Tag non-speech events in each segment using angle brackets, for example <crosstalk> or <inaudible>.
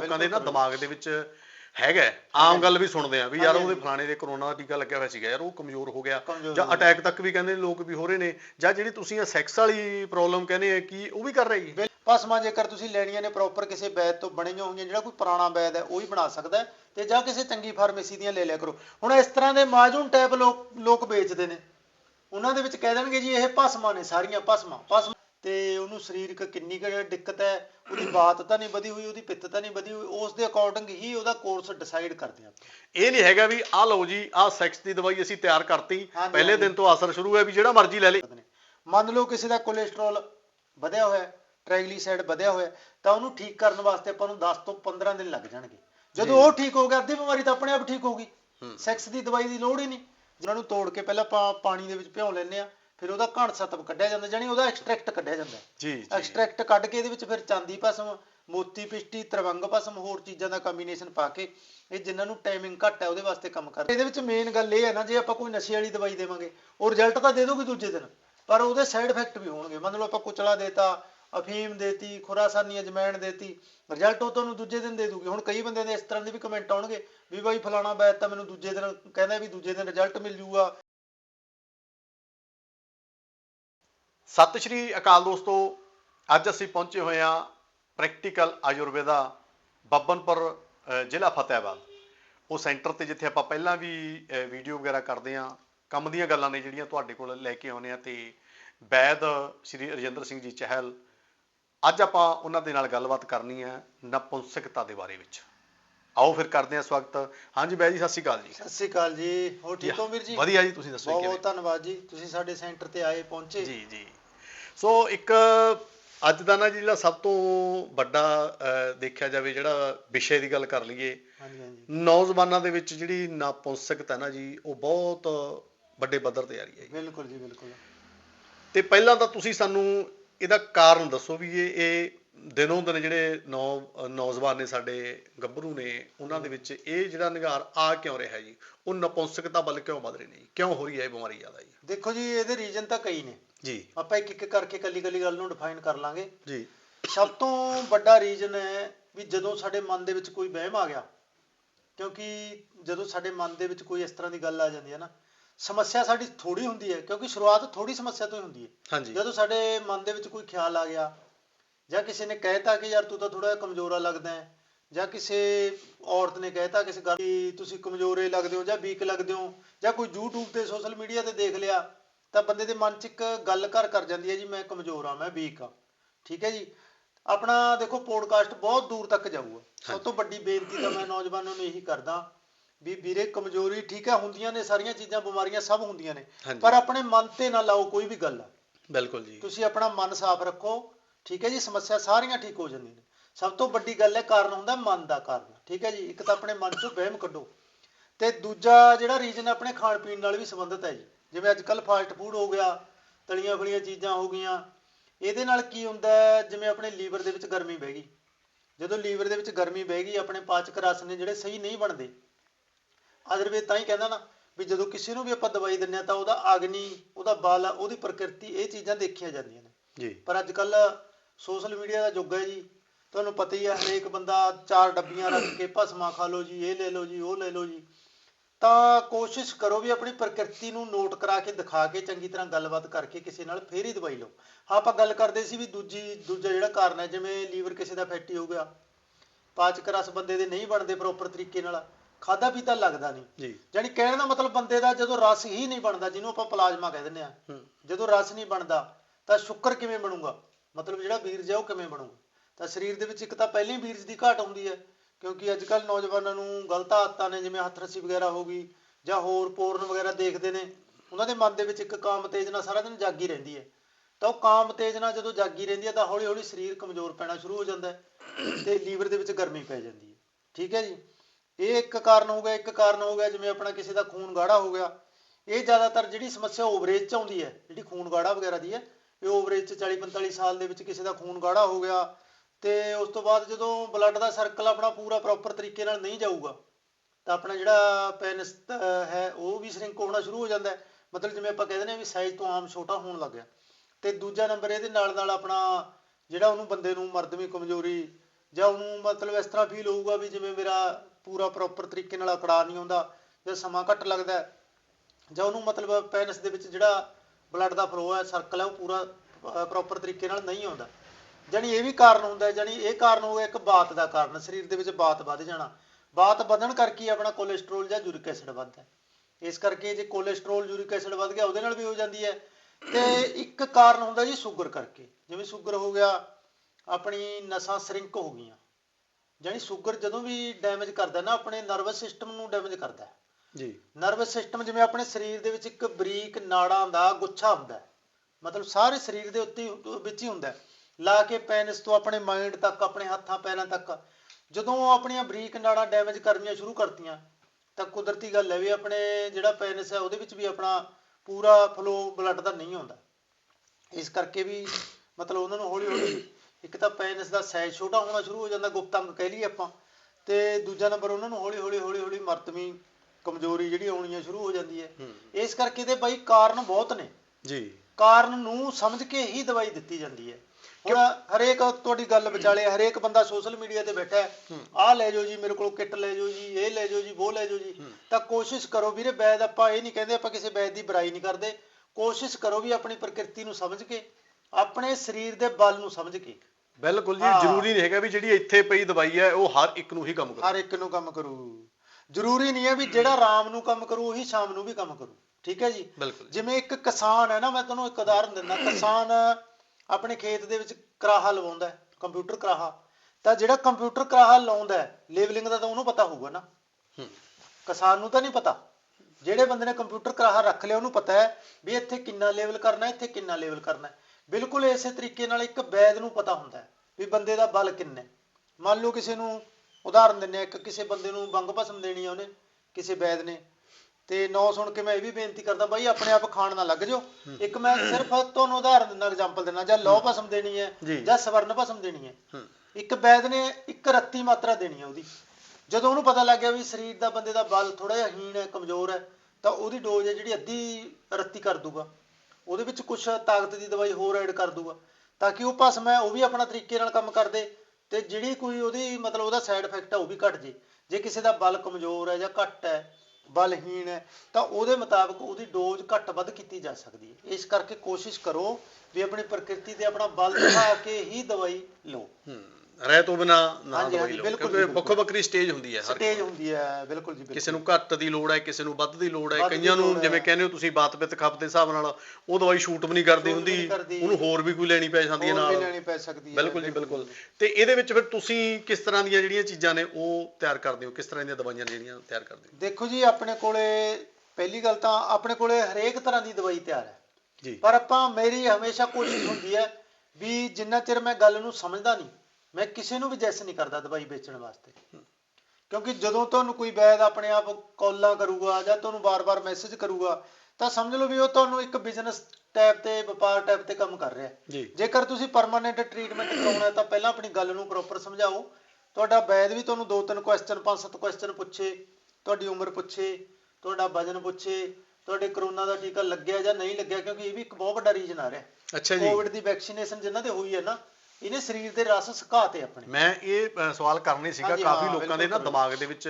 ਲੋਕਾਂ ਦੇ ਨਾ ਦਿਮਾਗ ਦੇ ਵਿੱਚ ਹੈਗਾ। ਆਮ ਗੱਲ ਵੀ ਸੁਣਦੇ ਆ ਵੀ ਯਾਰ ਉਹਦੇ ਫਲਾਣੇ ਦੇ ਕਰੋਨਾ ਦਾ ਟੀਕਾ ਲੱਗਿਆ ਹੋਇਆ ਸੀਗਾ ਯਾਰ ਉਹ ਕਮਜ਼ੋਰ ਹੋ ਗਿਆ। ਜਾਂ ਅਟੈਕ ਤੱਕ ਵੀ ਕਹਿੰਦੇ ਲੋਕ ਵੀ ਹੋ ਰਹੇ ਨੇ ਜਾਂ ਜਿਹੜੀ ਤੁਸੀਂ ਇਹ ਸੈਕਸ ਵਾਲੀ ਪ੍ਰੋਬਲਮ ਕਹਿੰਦੇ ਆ ਕੀ ਉਹ ਵੀ ਕਰ ਰਹੀ ਹੈ? ਪਸਮਾਂ ਜੇਕਰ ਤੁਸੀਂ ਲੈਣੀਆਂ ਨੇ ਪ੍ਰੋਪਰ ਕਿਸੇ ਵੈਦ ਤੋਂ ਬਣੀਆਂ ਹੋਈਆਂ ਜਿਹੜਾ ਕੋਈ ਪੁਰਾਣਾ ਵੈਦ ਹੈ ਉਹ ਹੀ ਬਣਾ ਸਕਦਾ ਤੇ ਜਾਂ ਕਿਸੇ ਚੰਗੀ ਫਾਰਮੇਸੀ ਦੀਆਂ ਲੈ ਲਿਆ ਕਰੋ। ਹੁਣ ਇਸ ਤਰ੍ਹਾਂ ਦੇ ਮਾਜੂਨ ਟੈਪ ਲੋਕ ਲੋਕ ਵੇਚਦੇ ਨੇ। ਉਹਨਾਂ ਦੇ ਵਿੱਚ ਕਹਿ ਦੇਣਗੇ ਜੀ ਇਹ ਭਸਮਾਂ ਨੇ ਸਾਰੀਆਂ ਭਸਮਾਂ। ਭਸਮ ਤੇ ਉਹਨੂੰ ਸਰੀਰਕ ਕਿੰਨੀ ਕੁ ਦਿੱਕਤ ਹੈ ਉਹਦੀ ਬਾਤ ਤਾਂ ਨਹੀਂ ਵਧੀ ਹੋਈ ਉਹਦੀ ਪਿੱਤ ਤਾਂ ਨਹੀਂ ਵਧੀ ਹੋਈ ਉਸ ਦੇ ਅਕੋਰਡਿੰਗ ਹੀ ਉਹਦਾ ਕੋਰਸ ਡਿਸਾਈਡ ਕਰਦੇ ਆਪਾਂ। ਇਹ ਨਹੀਂ ਹੈਗਾ ਵੀ ਆਹ ਲਓ ਜੀ ਆਹ ਸੈਕਸ ਦੀ ਦਵਾਈ ਅਸੀਂ ਤਿਆਰ ਕਰਤੀ ਪਹਿਲੇ। ਦਿਨ ਤੋਂ ਅਸਰ ਸ਼ੁਰੂ ਹੈ ਵੀ ਜਿਹੜਾ ਮਰਜ਼ੀ ਲੈ ਲੇ ਮੰਨ ਲਓ ਕਿਸੇ ਦਾ ਕੋਲੇਸਟ੍ਰੋਲ ਵਧਿਆ ਹੋਇਆ ਹੈ ਟ੍ਰਾਈਗਲੀਸਾਈਡ ਵਧਿਆ ਹੋਇਆ ਹੈ, ਤਾਂ ਉਹਨੂੰ ਠੀਕ ਕਰਨ ਵਾਸਤੇ ਆਪਾਂ ਨੂੰ 10 ਤੋਂ 15 ਦਿਨ ਲੱਗ ਜਾਣਗੇ। ਜਦੋਂ ਉਹ ਠੀਕ ਹੋ ਗਿਆ ਅੱਧੀ ਬਿਮਾਰੀ ਤਾਂ ਆਪਣੇ ਆਪ ਠੀਕ ਹੋਊਗੀ ਸੈਕਸ ਦੀ ਦਵਾਈ ਦੀ ਲੋੜ ਹੀ ਨਹੀਂ। ਜਿਹਨਾਂ ਨੂੰ ਤੋੜ ਕੇ ਪਹਿਲਾਂ ਆਪਾਂ ਪਾਣੀ ਦੇ ਵਿੱਚ ਭਿਉਂ ਲੈਂਦੇ ਆ ਫਿਰ ਉਹਦਾ ਘਣ ਸਤਵ ਕੱਢਿਆ ਜਾਂਦਾ ਜਾਨੀ ਉਹਦਾ ਐਕਸਟ੍ਰੈਕਟ ਕੱਢਿਆ ਜਾਂਦਾ। ਜੀ ਜੀ। ਐਕਸਟ੍ਰੈਕਟ ਕੱਢ ਕੇ ਇਹਦੇ ਵਿੱਚ ਫਿਰ ਚਾਂਦੀ ਭਸਮ ਮੋਤੀ ਪਿਸ਼ਟੀ ਤਰਵੰਗ ਭਸਮ ਹੋਰ ਚੀਜ਼ਾਂ ਦਾ ਕੰਬੀਨੇਸ਼ਨ ਪਾ ਕੇ ਇਹ ਜਿਨ੍ਹਾਂ ਨੂੰ ਟਾਈਮਿੰਗ ਘੱਟ ਹੈ ਉਹਦੇ ਵਾਸਤੇ ਕੰਮ ਕਰਦਾ ਇਹਦੇ ਵਿੱਚ ਮੇਨ ਗੱਲ ਇਹ ਹੈ ਨਾ ਜੇ ਆਪਾਂ ਕੋਈ ਨਸ਼ੇ ਵਾਲੀ ਦਵਾਈ ਦੇਵਾਂਗੇ ਉਹ ਰਿਜ਼ਲਟ ਤਾਂ ਦੇ ਦੋਗੇ ਦੂਜੇ ਦਿਨ ਪਰ ਉਹਦੇ ਸਾਈਡ ਇਫੈਕਟ ਵੀ ਹੋਣਗੇ। ਮੰਨ ਲਓ ਆਪਾਂ ਕੁਚਲਾ ਦੇਤਾ ਅਫੀਮ ਦੇਤੀ ਖੁਰਾਸਾਨੀ ਅਜਮੈਣ ਦੇਤੀ ਰਿਜ਼ਲਟ ਉਹ ਤੁਹਾਨੂੰ ਦੂਜੇ ਦਿਨ ਦੇ ਦੂਗੀ ਹੁਣ ਕਈ ਬੰਦਿਆਂ ਦੇ ਇਸ ਤਰ੍ਹਾਂ ਦੇ ਵੀ ਕਮੈਂਟ ਆਉਣਗੇ ਵੀ ਬਾਈ ਫਲਾਣਾ ਬੈਤ ਤਾਂ ਮੈਨੂੰ ਦੂਜੇ ਦਿਨ ਕਹਿੰਦਾ ਵੀ ਦੂਜੇ ਦਿਨ ਰਿਜ਼ਲਟ ਮਿਲ ਜੂਗਾ। ਸਤਿ ਸ਼੍ਰੀ ਅਕਾਲ ਦੋਸਤੋ। ਅੱਜ ਅਸੀਂ ਪਹੁੰਚੇ ਹੋਏ ਹਾਂ ਪ੍ਰੈਕਟੀਕਲ ਆਯੁਰਵੇਦਾ ਬੱਬਨਪੁਰ ਜ਼ਿਲ੍ਹਾ ਫਤਿਹਾਬਾਦ। ਉਹ ਸੈਂਟਰ ਤੇ ਜਿੱਥੇ ਆਪਾਂ ਪਹਿਲਾਂ ਵੀ ਵੀਡੀਓ ਵਗੈਰਾ ਕਰਦੇ ਹਾਂ ਕੰਮ ਦੀਆਂ ਗੱਲਾਂ ਨੇ ਜਿਹੜੀਆਂ ਤੁਹਾਡੇ ਕੋਲ ਲੈ ਕੇ ਆਉਂਦੇ ਆ ਤੇ ਵੈਦ ਸ਼੍ਰੀ ਰਜਿੰਦਰ ਸਿੰਘ ਜੀ ਚਹਿਲ ਅੱਜ ਆਪਾਂ ਉਹਨਾਂ ਦੇ ਨਾਲ ਗੱਲਬਾਤ ਕਰਨੀ ਹੈ ਨਪੁੰਸਕਤਾ ਦੇ ਬਾਰੇ ਵਿੱਚ। ਆਓ ਫਿਰ ਕਰਦੇ ਹਾਂ ਸਵਾਗਤ। ਹਾਂਜੀ ਬੈ ਜੀ ਸਤਿ ਸ਼੍ਰੀ ਅਕਾਲ ਜੀ। ਸਤਿ ਸ਼੍ਰੀ ਅਕਾਲ ਜੀ। ਹੋਰ ਠੀਕ ਹੋ ਵੀਰ ਜੀ? ਵਧੀਆ ਜੀ ਤੁਸੀਂ ਦੱਸੋ ਕਿਵੇਂ? ਬਹੁਤ ਧੰਨਵਾਦ ਜੀ। ਤੁਸੀਂ ਸਾਡੇ ਸੈਂਟਰ ਤੇ ਆਏ ਪਹੁੰਚੇ। ਜੀ ਜੀ। ਸੋ ਇੱਕ ਅੱਜ ਦਾ ਨਾ ਜਿਹੜਾ ਸਭ ਤੋਂ ਵੱਡਾ ਦੇਖਿਆ ਜਾਵੇ ਜਿਹੜਾ ਵਿਸ਼ੇ ਦੀ ਗੱਲ ਕਰ ਲਈਏ ਹਾਂਜੀ ਹਾਂਜੀ। ਨੌਜਵਾਨਾਂ ਦੇ ਵਿੱਚ ਜਿਹੜੀ ਨਾਪੁੰਸਕਤਾ ਨਾ ਜੀ ਉਹ ਬਹੁਤ ਵੱਡੇ ਪੱਧਰ ਤੇ ਆ ਰਹੀ ਹੈ ਜੀ। ਬਿਲਕੁਲ ਜੀ ਬਿਲਕੁਲ। ਤੇ ਪਹਿਲਾਂ ਤਾਂ ਤੁਸੀਂ ਸਾਨੂੰ ਇਹਦਾ ਕਾਰਨ ਦੱਸੋ ਵੀ ਇਹ ਇਹ ਦਿਨੋਂ ਦਿਨ ਜਿਹੜੇ ਨੌ ਨੌਜਵਾਨ ਨੇ ਸਾਡੇ ਗੱਭਰੂ ਨੇ ਉਹਨਾਂ ਦੇ ਵਿੱਚ ਇਹ ਜਿਹੜਾ ਨਿਗਾਰ ਆ ਕਿਉਂ ਰਿਹਾ ਜੀ? ਉਹ ਨਪੁੰਸਕਤਾ ਵੱਲ ਕਿਉਂ ਵਧ ਰਹੇ ਨੇ ਜੀ? ਕਿਉਂ ਹੋ ਰਹੀ ਹੈ ਇਹ ਬਿਮਾਰੀ ਜ਼ਿਆਦਾ ਜੀ? ਦੇਖੋ ਜੀ ਇਹਦੇ ਰੀਜਨ ਤਾਂ ਕਈ ਨੇ। ਜੀ। ਆਪਾਂ ਇੱਕ ਇੱਕ ਕਰਕੇ ਕੱਲੀ ਕੱਲੀ ਗੱਲ ਨੂੰ ਡਿਫਾਈਨ ਕਰ ਲਾਂਗੇ। ਜੀ। ਸਭ ਤੋਂ ਵੱਡਾ ਰੀਜਨ ਹੈ ਵੀ ਜਦੋਂ ਸਾਡੇ ਮਨ ਦੇ ਵਿੱਚ ਕੋਈ ਵਹਿਮ ਆ ਗਿਆ ਕਿਉਂਕਿ ਜਦੋਂ ਸਾਡੇ ਮਨ ਦੇ ਵਿੱਚ ਕੋਈ ਇਸ ਤਰ੍ਹਾਂ ਦੀ ਗੱਲ ਆ ਜਾਂਦੀ ਹੈ ਨਾ ਸਮੱਸਿਆ ਸਾਡੀ ਥੋੜੀ ਹੁੰਦੀ ਹੈ ਕਿਉਂਕਿ ਸ਼ੁਰੂਆਤ ਥੋੜੀ ਸਮੱਸਿਆ ਤੋਂ ਹੀ ਹੁੰਦੀ ਹੈ। ਹਾਂਜੀ। ਜਦੋਂ ਸਾਡੇ ਮਨ ਦੇ ਵਿੱਚ ਕੋਈ ਖਿਆਲ ਆ ਗਿਆ ਜਾਂ ਕਿਸੇ ਨੇ ਕਹਿਤਾ ਕਿ ਯਾਰ ਤੂੰ ਤਾਂ ਥੋੜਾ ਕਮਜ਼ੋਰਾ ਲੱਗਦਾ ਹੈ ਜਾਂ ਕਿਸੇ ਔਰਤ ਨੇ ਕਹਿਤਾ ਕਿਸੇ ਗੱਲ ਕਿ ਤੁਸੀਂ ਕਮਜ਼ੋਰੇ ਲੱਗਦੇ ਹੋ ਜਾਂ ਵੀਕ ਲੱਗਦੇ ਹੋ ਜਾਂ ਕੋਈ YouTube ਤੇ ਸੋਸ਼ਲ ਮੀਡੀਆ ਤੇ ਦੇਖ ਲਿਆ ਤਾਂ ਬੰਦੇ ਦੇ ਮਨ 'ਚ ਇੱਕ ਗੱਲ ਘਰ ਕਰ ਜਾਂਦੀ ਹੈ ਜੀ ਮੈਂ ਕਮਜ਼ੋਰ ਆ ਮੈਂ ਵੀਕ ਆ ਠੀਕ ਹੈ ਜੀ? ਆਪਣਾ ਦੇਖੋ ਪੋਡਕਾਸਟ ਬਹੁਤ ਦੂਰ ਤੱਕ ਜਾਊਗਾ। ਸਭ ਤੋਂ ਵੱਡੀ ਬੇਨਤੀ ਤਾਂ ਮੈਂ ਨੌਜਵਾਨਾਂ ਨੂੰ ਇਹੀ ਕਰਦਾ ਵੀ ਵੀਰੇ ਕਮਜ਼ੋਰੀ ਠੀਕ ਹੈ ਹੁੰਦੀਆਂ ਨੇ ਸਾਰੀਆਂ ਚੀਜ਼ਾਂ ਬਿਮਾਰੀਆਂ ਸਭ ਹੁੰਦੀਆਂ ਨੇ। ਪਰ ਆਪਣੇ ਮਨ ਤੇ ਨਾ ਲਾਓ ਕੋਈ ਵੀ ਗੱਲ। ਬਿਲਕੁਲ ਜੀ। ਤੁਸੀਂ ਆਪਣਾ ਮਨ ਸਾਫ਼ ਰੱਖੋ ਠੀਕ ਹੈ ਜੀ ਸਮੱਸਿਆ ਸਾਰੀਆਂ ਠੀਕ ਹੋ ਜਾਂਦੀਆਂ ਨੇ। ਸਭ ਤੋਂ ਵੱਡੀ ਗੱਲ ਹੈ ਕਾਰਨ ਹੁੰਦਾ ਮਨ ਦਾ ਕਾਰਨ। ਠੀਕ ਹੈ ਜੀ ਇੱਕ ਤਾਂ ਆਪਣੇ ਮਨ ਚੋਂ ਵਹਿਮ ਕੱਢੋ। ਤੇ ਦੂਜਾ ਜਿਹੜਾ ਰੀਜਨ ਆਪਣੇ ਖਾਣ ਪੀਣ ਨਾਲ ਵੀ ਸੰਬੰਧਿਤ ਹੈ ਜੀ। ਜਿਵੇਂ ਅੱਜ ਕੱਲ ਫਾਸਟ ਫੂਡ ਹੋ ਗਿਆ ਤਲੀਆਂ ਫਲੀਆਂ ਚੀਜ਼ਾਂ ਹੋ ਗਈਆਂ। ਇਹਦੇ ਨਾਲ ਕੀ ਹੁੰਦਾ ਜਿਵੇਂ ਆਪਣੇ ਲੀਵਰ ਦੇ ਵਿੱਚ ਗਰਮੀ ਬਹਿ ਗਈ। ਜਦੋਂ ਲੀਵਰ ਦੇ ਵਿੱਚ ਗਰਮੀ ਬਹਿ ਗਈ ਆਪਣੇ ਪਾਚਕ ਰਸ ਨੇ ਜਿਹੜੇ ਸਹੀ ਨਹੀਂ ਬਣਦੇ। ਆਯੁਰਵੇਦ ਤਾਂ ਹੀ ਕਹਿੰਦਾ ਨਾ ਵੀ ਜਦੋਂ ਕਿਸੇ ਨੂੰ ਵੀ ਆਪਾਂ ਦਵਾਈ ਦਿੰਨੇ ਆ ਤਾਂ ਉਹਦਾ ਅਗਨੀ ਉਹਦਾ ਬਲ ਉਹਦੀ ਪ੍ਰਕਿਰਤੀ ਇਹ ਚੀਜ਼ਾਂ ਦੇਖੀਆਂ ਜਾਂਦੀਆਂ ਨੇ। ਜੀ। ਪਰ ਅੱਜ ਕੱਲ ਸੋਸ਼ਲ ਮੀਡੀਆ ਦਾ ਯੁੱਗ ਹੈ ਜੀ। ਤੁਹਾਨੂੰ ਪਤਾ ਹੀ ਹੈ ਹਰੇਕ ਬੰਦਾ ਚਾਰ ਡੱਬੀਆਂ ਰੱਖ ਕੇ ਭਸਮਾ ਖਾ ਲਓ ਜੀ ਇਹ ਲੈ ਲਓ ਜੀ ਉਹ ਲੈ ਲਓ ਜੀ। ਤਾਂ ਕੋਸ਼ਿਸ਼ ਕਰੋ ਵੀ ਆਪਣੀ ਪ੍ਰਕਿਰਤੀ ਨੂੰ ਨੋਟ ਕਰਾ ਕੇ ਦਿਖਾ ਕੇ ਚੰਗੀ ਤਰ੍ਹਾਂ ਗੱਲਬਾਤ ਕਰਕੇ ਕਿਸੇ ਨਾਲ ਫੇਰ ਹੀ ਦਵਾਈ ਲਓ। ਆਪਾਂ ਗੱਲ ਕਰਦੇ ਸੀ ਵੀ ਦੂਜੀ ਦੂਜਾ ਜਿਹੜਾ ਕਾਰਨ ਹੈ ਜਿਵੇਂ ਲੀਵਰ ਕਿਸੇ ਦਾ ਫੈਟੀ ਹੋ ਗਿਆ ਪਾਚਕ ਰਸ ਬੰਦੇ ਦੇ ਨਹੀਂ ਬਣਦੇ ਪ੍ਰੋਪਰ ਤਰੀਕੇ ਨਾਲ ਖਾਦਾ ਪੀਤਾ ਲੱਗਦਾ ਨਹੀਂ। ਜੀ। ਯਾਨੀ ਕਹਿਣ ਦਾ ਮਤਲਬ ਬੰਦੇ ਦਾ ਜਦੋਂ ਰਸ ਹੀ ਨਹੀਂ ਬਣਦਾ ਜਿਹਨੂੰ ਆਪਾਂ ਪਲਾਜ਼ਮਾ ਕਹਿ ਦਿੰਦੇ ਆ ਜਦੋਂ ਰਸ ਨਹੀਂ ਬਣਦਾ ਤਾਂ ਸ਼ੁਕਰ ਕਿਵੇਂ ਬਣੂਗਾ? ਮਤਲਬ ਜਿਹੜਾ ਬੀਰਜ ਹੈ ਉਹ ਕਿਵੇਂ ਬਣੂਗਾ? ਤਾਂ ਸਰੀਰ ਦੇ ਵਿੱਚ ਇੱਕ ਤਾਂ ਪਹਿਲਾਂ ਬੀਰਜ ਦੀ ਘਾਟ ਆਉਂਦੀ ਹੈ, ਕਿਉਂਕਿ ਅੱਜ ਕੱਲ ਨੌਜਵਾਨਾਂ ਨੂੰ ਗਲਤ ਆਦਤਾਂ ਨੇ, ਜਿਵੇਂ ਹੱਥ ਰੱਸੀ ਵਗੈਰਾ ਹੋ ਗਈ ਜਾਂ ਹੋਰ ਪੋਰਨ ਵਗੈਰਾ ਦੇਖਦੇ ਨੇ, ਉਹਨਾਂ ਦੇ ਮਨ ਦੇ ਵਿੱਚ ਇੱਕ ਕਾਮ ਤੇਜਨਾ ਸਾਰਾ ਦਿਨ ਜਾਗੀ ਰਹਿੰਦੀ ਹੈ। ਤਾਂ ਉਹ ਕਾਮ ਤੇਜਨਾ ਜਦੋਂ ਜਾਗੀ ਰਹਿੰਦੀ ਹੈ ਤਾਂ ਹੌਲੀ ਹੌਲੀ ਸਰੀਰ ਕਮਜ਼ੋਰ ਪੈਣਾ ਸ਼ੁਰੂ ਹੋ ਜਾਂਦਾ ਤੇ ਲੀਵਰ ਦੇ ਵਿੱਚ ਗਰਮੀ ਪੈ ਜਾਂਦੀ ਹੈ। ਠੀਕ ਹੈ ਜੀ? ਇਹ ਇੱਕ ਕਾਰਨ ਹੋ ਗਿਆ, ਇੱਕ ਕਾਰਨ ਹੋ ਗਿਆ, ਜਿਵੇਂ ਆਪਣਾ ਕਿਸੇ ਦਾ ਖੂਨ ਗਾੜਾ ਹੋ ਗਿਆ। ਇਹ ਜ਼ਿਆਦਾਤਰ ਜਿਹੜੀ ਸਮੱਸਿਆ ਓਵਰੇਜ ਚ ਆਉਂਦੀ ਹੈ, ਜਿਹੜੀ ਖੂਨ ਗਾੜਾ ਵਗੈਰਾ ਦੀ ਹੈ ਇਹ ਓਵਰੇਜ ਚ 40 45 ਸਾਲ ਦੇ ਵਿੱਚ ਕਿਸੇ ਦਾ ਖੂਨ ਗਾੜਾ ਹੋ ਗਿਆ ਤੇ ਉਸ ਤੋਂ ਬਾਅਦ ਜਦੋਂ ਬਲੱਡ ਦਾ ਸਰਕਲ ਆਪਣਾ ਪੂਰਾ ਪ੍ਰੋਪਰ ਤਰੀਕੇ ਨਾਲ ਨਹੀਂ ਜਾਊਗਾ, ਤਾਂ ਆਪਣਾ ਜਿਹੜਾ ਪੈਨਸ ਹੈ, ਉਹ ਵੀ ਸ਼ਰਿੰਕ ਹੋਣਾ ਸ਼ੁਰੂ ਹੋ ਜਾਂਦਾ ਹੈ। ਮਤਲਬ ਜਿਵੇਂ ਆਪਾਂ ਕਹਿੰਦੇ ਨੇ ਵੀ ਸਾਈਜ਼ ਤੋਂ ਆਮ ਛੋਟਾ ਹੋਣ ਲੱਗ ਗਿਆ। ਤੇ ਦੂਜਾ ਨੰਬਰ ਇਹਦੇ ਨਾਲ ਨਾਲ ਆਪਣਾ ਜਿਹੜਾ ਉਹਨੂੰ ਬੰਦੇ ਨੂੰ ਮਰਦਮੀ ਕਮਜ਼ੋਰੀ ਜਾਂ ਉਹਨੂੰ ਮਤਲਬ ਇਸ ਤਰ੍ਹਾਂ ਫੀਲ ਹੋਊਗਾ ਵੀ ਜਿਵੇਂ ਮੇਰਾ ਪੂਰਾ ਪ੍ਰੋਪਰ ਤਰੀਕੇ ਨਾਲ ਅਕੜਾ ਨਹੀਂ ਆਉਂਦਾ ਜਾਂ ਸਮਾਂ ਘੱਟ ਲੱਗਦਾ ਜਾਂ ਉਹਨੂੰ ਮਤਲਬ ਪੈਨਸ ਦੇ ਵਿੱਚ ਜਿਹੜਾ ਬਲੱਡ ਦਾ ਫਲੋ ਹੈ ਸਰਕਲ ਹੈ, ਉਹ ਪੂਰਾ ਪ੍ਰੋਪਰ ਤਰੀਕੇ ਨਾਲ ਨਹੀਂ ਆਉਂਦਾ। ਜਾਣੀ ਇਹ ਵੀ ਕਾਰਨ ਹੁੰਦਾ ਹੈ, ਜਾਣੀ ਇਹ ਕਾਰਨ ਹੋ ਗਿਆ ਇੱਕ ਬਾਤ ਦਾ ਕਾਰਨ, ਸਰੀਰ ਦੇ ਵਿੱਚ ਬਾਤ ਵੱਧ ਜਾਣਾ। ਬਾਤ ਵਧਣ ਕਰਕੇ ਆਪਣਾ ਕੋਲੇਸਟ੍ਰੋਲ ਜਾਂ ਯੂਰਿਕ ਐਸਿਡ ਵੱਧਦਾ ਇਸ ਕਰਕੇ ਜੇ ਕੋਲੇਸਟ੍ਰੋਲ ਯੂਰਿਕ ਐਸਿਡ ਵੱਧ ਗਿਆ, ਉਹਦੇ ਨਾਲ ਵੀ ਹੋ ਜਾਂਦੀ ਹੈ। ਤੇ ਇੱਕ ਕਾਰਨ ਹੁੰਦਾ ਜੀ ਸ਼ੂਗਰ ਕਰਕੇ। ਜਿਵੇਂ ਸ਼ੂਗਰ ਹੋ ਗਿਆ, ਆਪਣੀ ਨਸਾਂ ਸ਼ਰਿੰਕ ਹੋ ਗਈਆਂ। ਜਾਣੀ ਸ਼ੂਗਰ ਜਦੋਂ ਵੀ ਡੈਮੇਜ ਕਰਦਾ ਨਾ, ਆਪਣੇ ਨਰਵਸ ਸਿਸਟਮ ਨੂੰ ਡੈਮੇਜ ਕਰਦਾ ਜੀ। ਨਰਵਸ ਸਿਸਟਮ ਜਿਵੇਂ ਆਪਣੇ ਸਰੀਰ ਦੇ ਵਿੱਚ ਇੱਕ ਬਰੀਕ ਨਾੜਾਂ ਦਾ ਗੁੱਛਾ ਹੁੰਦਾ ਹੈ। ਮਤਲਬ ਸਾਰੇ ਸਰੀਰ ਦੇ ਉੱਤੇ ਵਿੱਚ ਹੀ ਹੁੰਦਾ ਲਾ ਕੇ ਪੈਨਸ ਤੋਂ ਆਪਣੇ ਮਾਈਂਡ ਤੱਕ, ਆਪਣੇ ਹੱਥਾਂ, ਪੈਰਾਂ ਤੱਕ। ਜਦੋਂ ਉਹ ਆਪਣੀਆਂ ਬਰੀਕ ਨਾੜਾਂ ਡੈਮੇਜ ਕਰਨੀਆਂ ਸ਼ੁਰੂ ਕਰਤੀਆਂ, ਤਾਂ ਕੁਦਰਤੀ ਗੱਲ ਹੈ ਵੀ ਆਪਣੇ ਜਿਹੜਾ ਪੈਨਸ ਹੈ ਉਹਦੇ ਵਿੱਚ ਵੀ ਆਪਣਾ ਪੂਰਾ ਫਲੋ ਬਲੱਡ ਦਾ ਨਹੀਂ ਆਉਂਦਾ। ਇਸ ਕਰਕੇ ਵੀ ਮਤਲਬ ਉਹਨਾਂ ਨੂੰ ਹੌਲੀ ਹੌਲੀ ਇੱਕ ਤਾਂ ਪੈਨਸ ਦਾ ਸਾਈਜ਼ ਛੋਟਾ ਹੋਣਾ ਸ਼ੁਰੂ ਹੋ ਜਾਂਦਾ, ਗੁਪਤ ਅੰਗ ਕਹਿ ਲਈਏ ਆਪਾਂ। ਤੇ ਦੂਜਾ ਨੰਬਰ ਉਹਨਾਂ ਨੂੰ ਹੌਲੀ ਹੌਲੀ ਹੌਲੀ ਹੌਲੀ ਮਰਤਮੀ ਕਮਜ਼ੋਰੀ ਜਿਹੜੀ ਆਉਣੀਆਂ ਸ਼ੁਰੂ ਹੋ ਜਾਂਦੀ ਹੈ। ਇਸ ਕਰਕੇ ਤੇ ਬਾਈ ਕਾਰਨ ਬਹੁਤ ਨੇ। ਜੀ। ਕਾਰਨ ਨੂੰ ਸਮਝ ਕੇ ਹੀ ਦਵਾਈ ਦਿੱਤੀ ਜਾਂਦੀ ਹੈ। ਹੁਣ ਹਰੇਕ ਤੁਹਾਡੀ ਗੱਲ ਵਿਚਾਲੇ ਹਰੇਕ ਬੰਦਾ ਸੋਸ਼ਲ ਮੀਡੀਆ ਤੇ ਬੈਠਾ ਹੈ। ਆਹ ਲੈ ਜਾਓ ਜੀ ਮੇਰੇ ਕੋਲ ਕਿੱਟ ਲੈ ਜਾਓ ਜੀ ਇਹ ਲੈ ਜਾਓ ਜੀ ਉਹ ਲੈ ਜਾਓ ਜੀ। ਤਾਂ ਕੋਸ਼ਿਸ਼ ਕਰੋ ਵੀਰੇ ਵੈਦ ਆਪਾਂ ਇਹ ਨਹੀਂ ਕਹਿੰਦੇ ਆਪਾਂ ਕਿਸੇ ਵੈਦ ਦੀ ਬੁਰਾਈ ਨਹੀਂ ਕਰਦੇ। ਕੋਸ਼ਿਸ਼ ਕਰੋ ਵੀ ਆਪਣੀ ਪ੍ਰਕਿਰਤੀ ਨੂੰ ਸਮਝ ਕੇ ਆਪਣੇ ਸਰੀਰ ਦੇ ਬਲ ਨੂੰ ਸਮਝ ਕੇ। ਬਿਲਕੁਲ ਜੀ। ਜ਼ਰੂਰੀ ਨਹੀਂ ਹੈਗਾ ਵੀ ਜਿਹੜੀ ਇੱਥੇ ਪਈ ਦਵਾਈ ਹੈ ਉਹ ਹਰ ਇੱਕ ਨੂੰ ਹੀ ਕੰਮ ਕਰੇ। ਹਰ ਇੱਕ ਨੂੰ ਕੰਮ ਕਰੂ। ਜ਼ਰੂਰੀ ਨਹੀਂ ਹੈ ਵੀ ਜਿਹੜਾ ਰਾਮ ਨੂੰ ਕੰਮ ਕਰੂ ਉਹੀ ਸ਼ਾਮ ਨੂੰ ਵੀ ਕੰਮ ਕਰੂ। ਠੀਕ ਹੈ ਜੀ। ਜਿਵੇਂ ਇੱਕ ਕਿਸਾਨ ਹੈ ਨਾ ਮੈਂ ਤੁਹਾਨੂੰ ਇੱਕ ਉਦਾਹਰਨ ਦਿੰਦਾ। ਕਿਸਾਨ ਆਪਣੇ ਖੇਤ ਦੇ ਵਿੱਚ ਕਰਾਹਾ ਲਵਾਉਂਦਾ ਹੈ ਕੰਪਿਊਟਰ ਕਰਾਹਾ। ਤਾਂ ਜਿਹੜਾ ਕੰਪਿਊਟਰ ਕਰਾਹਾ ਲਾਉਂਦਾ ਹੈ ਲੇਬਲਿੰਗ ਦਾ ਤਾਂ ਉਹਨੂੰ ਪਤਾ ਹੋਊਗਾ ਨਾ। ਕਿਸਾਨ ਨੂੰ ਤਾਂ ਨਹੀਂ ਪਤਾ। ਜਿਹੜੇ ਬੰਦੇ ਨੇ ਕੰਪਿਊਟਰ ਕਰਾਹਾ ਰੱਖ ਲਿਆ ਉਹਨੂੰ ਪਤਾ ਹੈ ਵੀ ਇੱਥੇ ਕਿੰਨਾ ਲੈਵਲ ਕਰਨਾ ਹੈ, ਇੱਥੇ ਕਿੰਨਾ ਲੈਵਲ ਕਰਨਾ ਹੈ। ਬਿਲਕੁਲ ਇਸੇ ਤਰੀਕੇ ਨਾਲ ਇੱਕ ਵੈਦ ਨੂੰ ਪਤਾ ਹੁੰਦਾ ਹੈ ਵੀ ਬੰਦੇ ਦਾ ਬਲ ਕਿੰਨਾ ਹੈ। ਮੰਨ ਲਓ ਕਿਸੇ ਨੂੰ ਉਦਾਹਰਨ ਦਿੰਨੇ ਆ ਇੱਕ ਕਿਸੇ ਬੰਦੇ ਨੂੰ ਬੰਗ ਭਸਮ ਦੇਣੀ ਆ ਉਹਨੇ ਕਿਸੇ ਵੈਦ ਨੇ। ਤੇ ਨੌ ਸੁਣ ਕੇ ਮੈਂ ਇਹ ਵੀ ਬੇਨਤੀ ਕਰਦਾ ਬਾਈ ਆਪਣੇ ਆਪ ਖਾਣ ਨਾ ਲੱਗ ਜਾਓ। ਇੱਕ ਮੈਂ ਸਿਰਫ ਤੁਹਾਨੂੰ ਉਦਾਹਰਨ ਦਿੰਦਾ ਐਗਜ਼ਾਮਪਲ ਦਿੰਦਾ ਜਾਂ ਲੌ ਭਸਮ ਦੇਣੀ ਹੈ ਜੀ। ਸਵਰਨ ਭਸਮ ਦੇਣੀ ਹੈ। ਹੂੰ। ਇੱਕ ਵੈਦ ਨੇ ਇੱਕ ਰੱਤੀ ਮਾਤਰਾ ਦੇਣੀ ਹੈ ਉਹਦੀ। ਜਦੋਂ ਉਹਨੂੰ ਪਤਾ ਲੱਗ ਗਿਆ ਵੀ ਸਰੀਰ ਦਾ ਬੰਦੇ ਦਾ ਬਲ ਥੋੜਾ ਜਿਹਾ ਹੀਣ ਹੈ ਕਮਜ਼ੋਰ ਹੈ ਤਾਂ ਉਹਦੀ ਡੋਜ਼ ਹੈ ਜਿਹੜੀ ਅੱਧੀ ਰੱਤੀ ਕਰ ਦੂਗਾ। ਉਹਦੇ ਵਿੱਚ ਕੁਝ ਤਾਕਤ ਦੀ ਦਵਾਈ ਹੋਰ ਐਡ ਕਰ ਦੂਗਾ ਤਾਂ ਕਿ ਉਹ ਭਸਮ ਹੈ ਉਹ ਵੀ ਆਪਣਾ ਤਰੀਕੇ ਨਾਲ ਕੰਮ ਕਰਦੇ। ਤੇ ਜਿਹੜੀ ਕੋਈ ਉਹਦੀ ਮਤਲਬ ਉਹਦਾ ਸਾਈਡ ਇਫੈਕਟ ਹੈ ਉਹ ਵੀ ਘਟ ਜੇ। ਜੇ ਕਿਸੇ ਦਾ ਬਲ ਕਮਜ਼ੋਰ ਹੈ ਜਾਂ ਘੱਟ ਹੈ ਬਲਹੀਣ ਹੈ ਤਾਂ ਉਹਦੇ ਮੁਤਾਬਕ ਉਹਦੀ ਡੋਜ਼ ਘੱਟ ਵੱਧ ਕੀਤੀ ਜਾ ਸਕਦੀ ਹੈ। ਇਸ ਕਰਕੇ ਕੋਸ਼ਿਸ਼ ਕਰੋ ਵੀ ਆਪਣੀ ਪ੍ਰਕਿਰਤੀ ਤੇ ਆਪਣਾ ਬਲ ਦਿਖਾ ਕੇ ਹੀ ਦਵਾਈ ਲਓ। ਰਹਿ ਤੋਂ ਬਿਨਾ ਨਾ ਹਾਂਜੀ, ਦਵਾਈ ਹਾਂਜੀ, ਲਓ। ਬਿਲਕੁਲ ਕਿਉਂਕਿ ਜੀ, ਵੱਖੋ ਵੱਖਰੀ ਸਟੇਜ ਹੁੰਦੀ ਹੈ ਹਰ ਸਟੇਜ ਹੁੰਦੀ ਹੈ ਬਿਲਕੁਲ ਜੀ ਬਿਲਕੁਲ ਕਿਸੇ ਨੂੰ ਘੱਟ ਦੀ ਲੋੜ ਹੈ ਕਿਸੇ ਨੂੰ ਵੱਧ ਦੀ ਲੋੜ ਹੈ। ਵੱਧ ਦੀ ਕਈਆਂ ਨੂੰ ਹੈ। ਜਿਵੇਂ ਕਹਿੰਦੇ ਹੋ ਤੁਸੀਂ ਬਾਤ ਪਿੱਤ ਖੱਪ ਦੇ ਹਿਸਾਬ ਨਾਲ ਉਹ ਦਵਾਈ ਸ਼ੂਟ ਵੀ ਨਹੀਂ ਕਰਦੀ ਵੀ ਹੁੰਦੀ ਨਹੀਂ ਕਰਦੀ। ਉਹਨੂੰ ਹੋਰ ਵੀ ਕੋਈ ਲੈਣੀ ਪੈ ਜਾਂਦੀ ਹੈ ਹੋਰ ਵੀ ਨਾਲ। ਲੈਣੀ ਪੈ ਸਕਦੀ ਹੈ ਬਿਲਕੁਲ ਜੀ ਬਿਲਕੁਲ। ਤੇ ਇਹਦੇ ਵਿੱਚ ਫਿਰ ਤੁਸੀਂ ਕਿਸ ਤਰ੍ਹਾਂ ਦੀਆਂ ਜਿਹੜੀਆਂ ਚੀਜ਼ਾਂ ਨੇ ਉਹ ਤਿਆਰ ਕਰਦੇ ਹੋ? ਕਿਸ ਤਰ੍ਹਾਂ ਦੀਆਂ ਦਵਾਈਆਂ ਨੇ ਜਿਹੜੀਆਂ ਤਿਆਰ ਕਰਦੇ ਹੋ? ਦੇਖੋ ਜੀ ਆਪਣੇ ਕੋਲੇ ਪਹਿਲੀ ਗੱਲ ਤਾਂ ਆਪਣੇ ਕੋਲੇ ਹਰੇਕ ਤਰ੍ਹਾਂ ਦੀ ਦਵਾਈ ਤਿਆਰ ਹੈ। ਜੀ। ਪਰ ਆਪਾਂ ਮੇਰੀ ਹਮੇਸ਼ਾ ਕੋਸ਼ਿਸ਼ ਹੁੰਦੀ ਹੈ ਵੀ ਜਿੰਨਾ ਚਿਰ ਮੈਂ ਗੱਲ ਨੂੰ ਸਮਝਦਾ ਨਹੀਂ ਮੈਂ ਕਿਸੇ ਨੂੰ ਵੀ ਜੈਸ ਨਹੀਂ ਕਰਦਾ ਦਵਾਈ ਵੇਚਣ ਵਾਸਤੇ। ਕਿਉਂਕਿ ਜਦੋਂ ਤੁਹਾਨੂੰ ਕੋਈ ਵੈਦ ਆਪਣੇ ਆਪ ਕਾਲਾਂ ਕਰੂਗਾ ਜਾਂ ਤੁਹਾਨੂੰ ਬਾਰ-ਬਾਰ ਮੈਸੇਜ ਕਰੂਗਾ ਤਾਂ ਸਮਝ ਲਓ ਵੀ ਉਹ ਤੁਹਾਨੂੰ ਇੱਕ ਬਿਜ਼ਨਸ ਟੈਪ ਤੇ ਵਪਾਰ ਟੈਪ ਤੇ ਕੰਮ ਕਰ ਰਿਹਾ ਜੇਕਰ ਤੁਸੀਂ ਪਰਮਾਨੈਂਟ ਟ੍ਰੀਟਮੈਂਟ ਕਰਾਉਣਾ ਤਾਂ ਪਹਿਲਾਂ ਆਪਣੀ ਗੱਲ ਨੂੰ ਪ੍ਰੋਪਰ ਸਮਝਾਓ। ਤੁਹਾਡਾ ਵੈਦ ਵੀ ਤੁਹਾਨੂੰ ਦੋ ਤਿੰਨ ਕੁਐਸਚਨ ਪੰਜ ਸੱਤ ਕੁਐਸਚਨ ਪੁੱਛੇ ਤੁਹਾਡੀ ਉਮਰ ਪੁੱਛੇ ਤੁਹਾਡਾ ਵਜਨ ਪੁੱਛੇ ਤੁਹਾਡੇ ਕਰੋਨਾ ਦਾ ਟੀਕਾ ਲੱਗਿਆ ਜਾਂ ਨਹੀਂ ਲੱਗਿਆ ਕਿਉਂਕਿ ਇਹ ਵੀ ਇੱਕ ਬਹੁਤ ਵੱਡਾ ਰੀਜਨ ਆ ਰਿਹਾ। ਅੱਛਾ ਜੀ। ਕੋਵਿਡ ਦੀ ਵੈਕਸੀਨੇਸ਼ਨ ਜਿਨ੍ਹਾਂ ਤੇ ਹੋਈ ਹੈ ਨਾ ਇਹਨੇ ਸਰੀਰ ਦੇ ਰਸ ਸੁਕਾਤੇ ਆਪਣੇ। ਮੈਂ ਇਹ ਅ, ਸਵਾਲ ਕਰਨਾ ਹੀ ਸੀਗਾ ਹਾਂਜੀ, ਕਾਫੀ ਹਾਂ, ਲੋਕਾਂ ਦੇ ਨਾ ਬਿਲਕੁਲ। ਦਿਮਾਗ ਦੇ ਵਿੱਚ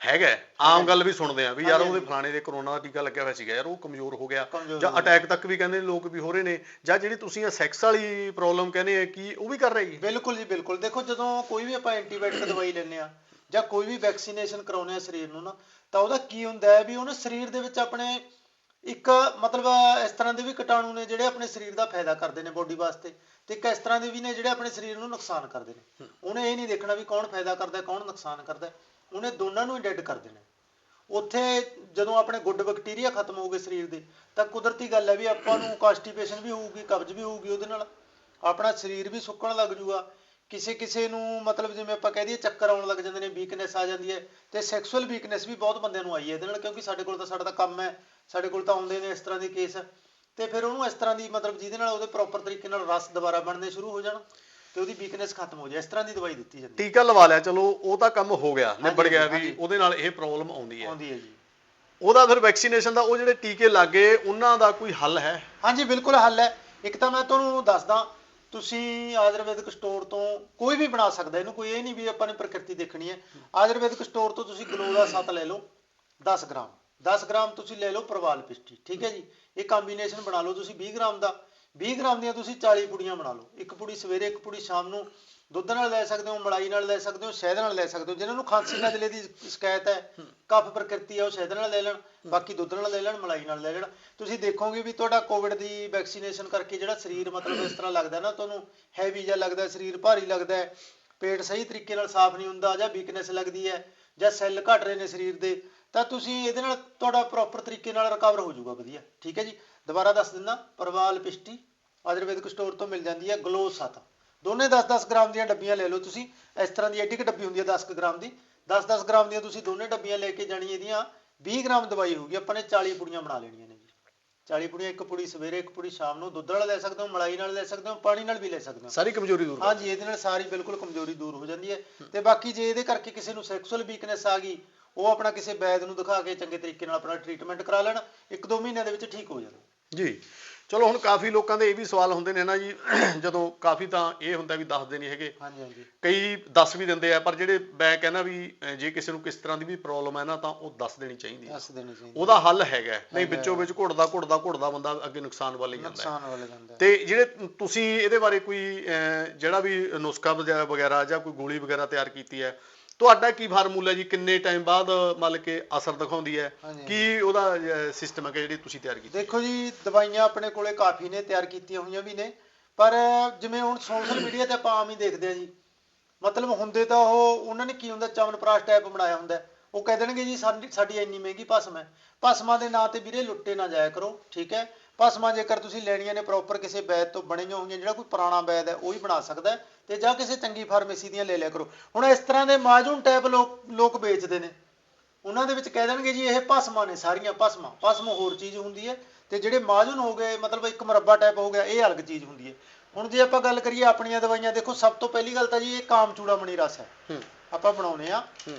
ਹੈਗਾ ਹੈ। ਆਮ ਗੱਲ ਵੀ ਸੁਣਦੇ ਆ ਵੀ ਯਾਰ ਹਾਂਜੀ, ਉਹਦੇ ਹਾਂਜੀ। ਫਲਾਣੇ ਦੇ ਕਰੋਨਾ ਦਾ ਟੀਕਾ ਲੱਗਿਆ ਹੋਇਆ ਸੀਗਾ ਯਾਰ ਉਹ ਕਮਜ਼ੋਰ ਹੋ ਗਿਆ। ਕਮਜ਼ੋਰ ਜਾਂ ਹੋ ਗਿਆ। ਅਟੈਕ ਤੱਕ ਵੀ ਕਹਿੰਦੇ ਨੇ ਲੋਕ ਵੀ ਹੋ ਰਹੇ ਨੇ ਜਾਂ ਜਿਹੜੀ ਤੁਸੀਂ ਇਹ ਸੈਕਸ ਵਾਲੀ ਪ੍ਰੋਬਲਮ ਕਹਿੰਦੇ ਆ ਕੀ ਉਹ ਵੀ ਕਰ ਰਹੀ ਬਿਲਕੁਲ ਜੀ ਬਿਲਕੁਲ। ਦੇਖੋ ਜਦੋਂ ਕੋਈ ਵੀ ਆਪਾਂ ਐਂਟੀਬਾਇਓਟਿਕ ਦਵਾਈ ਲੈਂਦੇ ਆ ਜਾਂ ਕੋਈ ਵੀ ਵੈਕਸੀਨੇਸ਼ਨ ਕਰਾਉਂਦੇ ਆ ਸਰੀਰ ਨੂੰ ਨਾ ਤਾਂ ਉਹਦਾ ਕੀ ਹੁੰਦਾ ਹੈ ਵੀ ਉਹਨੇ ਸਰੀਰ ਦੇ ਵਿੱਚ ਆਪਣੇ ਇੱਕ ਮਤਲਬ ਇਸ ਤਰ੍ਹਾਂ ਦੇ ਵੀ ਕੀਟਾਣੂ ਨੇ ਜਿਹੜੇ ਆਪਣੇ ਸਰੀਰ ਦਾ ਫਾਇਦਾ ਕਰਦੇ ਨੇ ਬੋਡੀ ਵਾਸਤੇ। ਤੇ ਇੱਕ ਇਸ ਤਰ੍ਹਾਂ ਦੇ ਵੀ ਨੇ ਜਿਹੜੇ ਆਪਣੇ ਸਰੀਰ ਨੂੰ ਨੁਕਸਾਨ ਕਰਦੇ ਨੇ। ਉਹਨੇ ਇਹ ਨਹੀਂ ਦੇਖਣਾ ਵੀ ਕੌਣ ਫਾਇਦਾ ਕਰਦਾ ਕੌਣ ਨੁਕਸਾਨ ਕਰਦਾ। ਉਹਨੇ ਦੋਨਾਂ ਨੂੰ ਹੀ ਡੈਡ ਕਰ ਦੇਣਾ। ਉੱਥੇ ਜਦੋਂ ਆਪਣੇ ਗੁੱਡ ਬੈਕਟੀਰੀਆ ਖਤਮ ਹੋ ਗਏ ਸਰੀਰ ਦੇ ਤਾਂ ਕੁਦਰਤੀ ਗੱਲ ਹੈ ਵੀ ਆਪਾਂ ਨੂੰ ਕਾਂਸਟੀਪੇਸ਼ਨ ਵੀ ਹੋਊਗੀ ਕਬਜ਼ ਵੀ ਹੋਊਗੀ ਉਹਦੇ ਨਾਲ। ਆਪਣਾ ਸਰੀਰ ਵੀ ਸੁੱਕਣ ਲੱਗ ਜੂਗਾ। ਕਿਸੇ ਕਿਸੇ ਨੂੰ ਮਤਲਬ ਜਿਵੇਂ ਆਪਾਂ ਕਹਿ ਦਈਏ ਚੱਕਰ ਆਉਣ ਲੱਗ ਜਾਂਦੇ ਨੇ ਵੀਕਨੈਸ ਆ ਜਾਂਦੀ ਹੈ। ਤੇ ਸੈਕਸੁਅਲ ਵੀਕਨੈਸ ਵੀ ਬਹੁਤ ਬੰਦਿਆਂ ਨੂੰ ਆਈ ਹੈ ਇਹਦੇ ਨਾਲ ਕਿਉਂਕਿ ਸਾਡੇ ਕੋਲ ਤਾਂ ਸਾਡਾ ਤਾਂ ਕੰਮ ਹੈ ਸਾਡੇ ਕੋਲ ਤਾਂ ਆਉਂਦੇ ਨੇ ਇਸ ਤਰ੍ਹਾਂ ਦੇ ਕੇਸ ਤੇ ਫਿਰ ਉਹਨੂੰ ਇਸ ਤਰ੍ਹਾਂ ਦੀ ਮਤਲਬ ਜਿਹਦੇ ਨਾਲ ਉਹਦੇ ਪ੍ਰੋਪਰ ਤਰੀਕੇ ਨਾਲ ਰਸ ਦੁਬਾਰਾ ਬਣਨੇ ਸ਼ੁਰੂ ਹੋ ਜਾਣ ਤੇ ਉਹਦੀ ਵੀਕਨੈਸ ਖਤਮ ਹੋ ਜਾਏ ਇਸ ਤਰ੍ਹਾਂ ਦੀ ਦਵਾਈ ਦਿੱਤੀ ਜਾਂਦੀ ਟੀਕਾ ਲਵਾ ਲਿਆ ਚਲੋ ਉਹ ਤਾਂ ਕੰਮ ਹੋ ਗਿਆ ਨਿਬੜ ਗਿਆ ਵੀ। ਉਹਦੇ ਨਾਲ ਇਹ ਪ੍ਰੋਬਲਮ ਆਉਂਦੀ ਹੈ। ਆਉਂਦੀ ਹੈ ਜੀ। ਉਹਦਾ ਫਿਰ ਵੈਕਸੀਨੇਸ਼ਨ ਦਾ ਉਹ ਜਿਹੜੇ ਟੀਕੇ ਲੱਗੇ ਉਹਨਾਂ ਦਾ ਕੋਈ ਹੱਲ ਹੈ? ਹਾਂਜੀ ਬਿਲਕੁਲ ਹੱਲ ਹੈ। ਇੱਕ ਤਾਂ ਮੈਂ ਤੁਹਾਨੂੰ ਦੱਸਦਾ ਤੁਸੀਂ ਆਯੁਰਵੈਦਿਕ ਸਟੋਰ ਤੋਂ ਕੋਈ ਵੀ ਬਣਾ ਸਕਦਾ ਇਹਨੂੰ ਕੋਈ ਇਹ ਨਹੀਂ ਵੀ ਆਪਾਂ ਨੇ ਪ੍ਰਕਿਰਤੀ ਦੇਖਣੀ ਹੈ। ਆਯੁਰਵੈਦਿਕ ਸਟੋਰ ਤੋਂ ਤੁਸੀਂ ਗਲੋ ਦਾ ਸੱਤ ਲੈ ਲਓ 10 ਗ੍ਰਾਮ। 10 ਗ੍ਰਾਮ ਤੁਸੀਂ ਲੈ ਲਓ ਪ੍ਰਵਾਲ ਪਿਸਟੀ, ਠੀਕ ਹੈ ਜੀ? ਇਹ ਕੰਬੀਨੇਸ਼ਨ ਬਣਾ ਲਓ ਤੁਸੀਂ 20 ਗ੍ਰਾਮ ਦਾ। 20 ਗ੍ਰਾਮ ਦੀਆਂ ਤੁਸੀਂ 40 ਪੁੜੀਆਂ ਬਣਾ ਲਓ। ਇੱਕ ਪੁੜੀ ਸਵੇਰੇ, ਇੱਕ ਪੁੜੀ ਸ਼ਾਮ ਨੂੰ ਦੁੱਧ ਨਾਲ ਲੈ ਸਕਦੇ ਹੋ, ਮਲਾਈ ਨਾਲ ਲੈ ਸਕਦੇ ਹੋ, ਸ਼ਹਿਦ ਨਾਲ ਲੈ ਸਕਦੇ ਹੋ। ਜਿਨ੍ਹਾਂ ਨੂੰ ਖਾਂਸੀ ਨਜ਼ਲੇ ਦੀ ਸ਼ਿਕਾਇਤ ਹੈ, ਕਫ ਪ੍ਰਕਿਰਤੀ ਹੈ, ਉਹ ਸ਼ਹਿਦ ਨਾਲ ਲੈ ਲੈਣ, ਬਾਕੀ ਦੁੱਧ ਨਾਲ ਲੈ ਲੈਣ, ਮਲਾਈ ਨਾਲ ਲੈ ਲੈਣ। ਤੁਸੀਂ ਦੇਖੋਗੇ ਵੀ ਤੁਹਾਡਾ ਕੋਵਿਡ ਦੀ ਵੈਕਸੀਨੇਸ਼ਨ ਕਰਕੇ ਜਿਹੜਾ ਸਰੀਰ ਮਤਲਬ ਇਸ ਤਰ੍ਹਾਂ ਲੱਗਦਾ ਨਾ, ਤੁਹਾਨੂੰ ਹੈਵੀ ਜਿਹਾ ਲੱਗਦਾ ਸਰੀਰ ਭਾਰੀ ਲੱਗਦਾ ਹੈ, ਪੇਟ ਸਹੀ ਤਰੀਕੇ ਨਾਲ ਸਾਫ਼ ਨਹੀਂ ਹੁੰਦਾ ਜਾਂ ਵੀਕਨੈਸ ਲੱਗਦੀ ਹੈ ਜਾਂ ਸੈੱਲ ਘਟ ਰਹੇ ਨੇ ਸਰੀਰ ਦੇ ਤਾਂ ਤੁਸੀਂ ਇਹਦੇ ਨਾਲ ਤੁਹਾਡਾ ਪ੍ਰੋਪਰ ਤਰੀਕੇ ਨਾਲ ਰਿਕਵਰ ਹੋ ਜਾਊਗਾ ਵਧੀਆ। ਠੀਕ ਹੈ ਜੀ? ਦੁਬਾਰਾ ਦੱਸ ਦਿੰਦਾ ਪ੍ਰਵਾਲ ਪਿਸ਼ਟੀ ਆਯੁਰਵੈਦਿਕ ਸਟੋਰ ਤੋਂ ਮਿਲ ਜਾਂਦੀ ਹੈ ਗਲੋ 7 ਦੋਨੇ 10-10 ਗ੍ਰਾਮ ਦੀਆਂ ਡੱਬੀਆਂ ਲੈ ਲਓ ਤੁਸੀਂ। ਇਸ ਤਰ੍ਹਾਂ ਦੀ ਐਡੀ ਕੁ ਡੱਬੀ ਹੁੰਦੀ ਹੈ 10 ਕੁ ਗ੍ਰਾਮ ਦੀ। 10-10 ਗ੍ਰਾਮ ਦੀਆਂ ਤੁਸੀਂ ਦੋਨੇ ਡੱਬੀਆਂ ਲੈ ਕੇ ਜਾਣੀ ਇਹਦੀਆਂ। 20 ਗ੍ਰਾਮ ਦਵਾਈ ਹੋਊਗੀ ਆਪਾਂ ਨੇ 40 ਪੁੜੀਆਂ ਬਣਾ ਲੈਣੀਆਂ ਨੇ ਜੀ। 40 ਪੁੜੀਆਂ ਇੱਕ ਪੁੜੀ ਸਵੇਰੇ ਇੱਕ ਪੁੜੀ ਸ਼ਾਮ ਨੂੰ। ਦੁੱਧ ਨਾਲ ਲੈ ਸਕਦੇ ਹੋ ਮਲਾਈ ਨਾਲ ਲੈ ਸਕਦੇ ਹੋ ਪਾਣੀ ਨਾਲ ਵੀ ਲੈ ਸਕਦੇ ਹੋ। ਸਾਰੀ ਕਮਜ਼ੋਰੀ ਦੂਰ ਹਾਂਜੀ ਇਹਦੇ ਨਾਲ ਸਾਰੀ ਬਿਲਕੁਲ ਕਮਜ਼ੋਰੀ ਦੂਰ ਹੋ ਜਾਂਦੀ ਹੈ। ਤੇ ਬਾਕੀ ਜੇ ਇਹਦੇ ਕਰਕੇ ਕਿਸੇ ਨੂੰ ਸੈਕਸੁਅਲ ਵੀਕਨੈਸ ਆ ਗਈ ਉਹ ਆਪਣਾ ਕਿਸੇ ਵੈਦ ਨੂੰ ਦਿਖਾ ਕੇ ਚੰਗੇ ਤਰੀਕੇ ਨਾਲ ਆਪਣਾ ਟ੍ਰੀਟਮੈਂਟ ਕਰਾ ਲੈਣ ਇੱਕ ਦੋ ਮਹੀਨਿਆਂ ਦੇ ਵਿੱਚ ਠੀਕ ਹੋ ਜਾਣਾ ਜੀ। ਚਲੋ ਹੁਣ ਕਾਫੀ ਲੋਕਾਂ ਦੇ ਇਹ ਵੀ ਸਵਾਲ ਹੁੰਦੇ ਨੇ ਨਾ ਜੀ ਜਦੋਂ ਕਾਫੀ ਤਾਂ ਇਹ ਹੁੰਦਾ ਵੀ ਦੱਸਦੇ ਨਹੀਂ ਹੈਗੇ। ਹਾਂਜੀ ਹਾਂਜੀ। ਕਈ ਦੱਸ ਵੀ ਦਿੰਦੇ ਆ ਪਰ ਜਿਹੜੇ ਮੈਂ ਕਹਿੰਦਾ ਵੀ ਜੇ ਕਿਸੇ ਨੂੰ ਕਿਸ ਤਰ੍ਹਾਂ ਦੀ ਵੀ ਪ੍ਰੋਬਲਮ ਹੈ ਨਾ ਤਾਂ ਉਹ ਦੱਸ ਦੇਣੀ ਚਾਹੀਦੀ ਹੈ ਦੱਸ ਦੇਣੀ ਚਾਹੀਦੀ ਉਹਦਾ ਹੱਲ ਹੈਗਾ। ਨਹੀਂ ਵਿੱਚੋਂ ਵਿੱਚ ਘੁੱਟਦਾ ਘੁੱਟਦਾ ਘੁੱਟਦਾ ਬੰਦਾ ਅੱਗੇ ਨੁਕਸਾਨ ਵੱਲ ਹੀ ਜਾਂਦਾ ਹੈ। ਨੁਕਸਾਨ ਵਾਲੇ ਜਾਂਦਾ ਤੇ ਜਿਹੜੇ ਤੁਸੀਂ ਇਹਦੇ ਬਾਰੇ ਕੋਈ ਅਹ, ਜਿਹੜਾ ਵੀ ਨੁਸਖਾ ਵਗੈਰਾ ਜਾਂ ਕੋਈ ਗੋਲੀ ਵਗੈਰਾ ਤਿਆਰ ਕੀਤੀ ਹੈ ਤੁਹਾਡਾ ਕੀ ਫਾਰਮੂਲਾ ਜੀ? ਕਿੰਨੇ ਟਾਈਮ ਬਾਅਦ ਮੰਨ ਕੇ ਅਸਰ ਦਿਖਾਉਂਦੀ ਹੈ। ਕੀ ਉਹਦਾ ਸਿਸਟਮ ਹੈ ਕਿ ਜਿਹੜੀ ਤੁਸੀਂ ਤਿਆਰ ਕੀਤੀ? ਦੇਖੋ ਜੀ ਦਵਾਈਆਂ ਆਪਣੇ ਕੋਲੇ ਕਾਫੀ ਨੇ ਤਿਆਰ ਕੀਤੀਆਂ ਹੋਈਆਂ ਵੀ ਨੇ। ਪਰ ਜਿਵੇਂ ਹੁਣ ਸੋਸ਼ਲ ਮੀਡੀਆ ਤੇ ਆਪਾਂ ਆਮ ਹੀ ਦੇਖਦੇ ਆ ਜੀ। ਮਤਲਬ ਹੁੰਦੇ ਤਾਂ ਉਹ ਉਹਨਾਂ ਨੇ ਕੀ ਹੁੰਦਾ ਚਵਨਪ੍ਰਾਸ਼ ਟਾਈਪ ਬਣਾਇਆ ਹੁੰਦਾ। ਉਹ ਕਹਿ ਦੇਣਗੇ ਜੀ ਸਾਡੀ ਸਾਡੀ ਇੰਨੀ ਮਹਿੰਗੀ ਭਸਮ ਹੈ। ਭਸਮਾਂ ਦੇ ਨਾਂ ਤੇ ਵੀਰੇ ਲੁੱਟੇ ਨਾ ਜਾਇਆ ਕਰੋ ਠੀਕ ਹੈ? ਭਸਮਾਂ ਜੇਕਰ ਤੁਸੀਂ ਲੈਣੀਆਂ ਨੇ ਪ੍ਰੋਪਰ ਕਿਸੇ ਵੈਦ ਤੋਂ ਬਣੀਆਂ ਹੋਈਆਂ ਜਿਹੜਾ ਕੋਈ ਪੁਰਾਣਾ ਵੈਦ ਹੈ ਉਹ ਹੀ ਬਣਾ ਸਕਦਾ ਹੈ। ਤੇ ਜਾਂ ਕਿਸੇ ਚੰਗੀ ਫਾਰਮੇਸੀ ਦੀਆਂ ਲੈ ਲਿਆ ਕਰੋ। ਹੁਣ ਇਸ ਤਰ੍ਹਾਂ ਦੇ ਮਾਜੂਨ ਟਾਈਪ ਲੋਕ ਲੋਕ ਵੇਚਦੇ ਨੇ। ਉਹਨਾਂ ਦੇ ਵਿੱਚ ਕਹਿ ਦੇਣਗੇ ਜੀ ਇਹ ਭਸਮਾਂ ਨੇ ਸਾਰੀਆਂ ਭਸਮਾਂ। ਭਸਮ ਹੋਰ ਚੀਜ਼ ਹੁੰਦੀ ਹੈ ਤੇ ਜਿਹੜੇ ਮਾਜੂਨ ਹੋ ਗਏ ਮਤਲਬ ਇੱਕ ਮੁਰੱਬਾ ਟਾਈਪ ਹੋ ਗਿਆ ਇਹ ਅਲੱਗ ਚੀਜ਼ ਹੁੰਦੀ ਹੈ। ਹੁਣ ਜੇ ਆਪਾਂ ਗੱਲ ਕਰੀਏ ਆਪਣੀਆਂ ਦਵਾਈਆਂ ਦੇਖੋ ਸਭ ਤੋਂ ਪਹਿਲੀ ਗੱਲ ਤਾਂ ਜੀ ਇਹ ਕਾਮ ਚੂੜਾਮਣੀ ਰਸ ਹੈ। ਆਪਾਂ ਬਣਾਉਨੇ ਆ। ਹੂੰ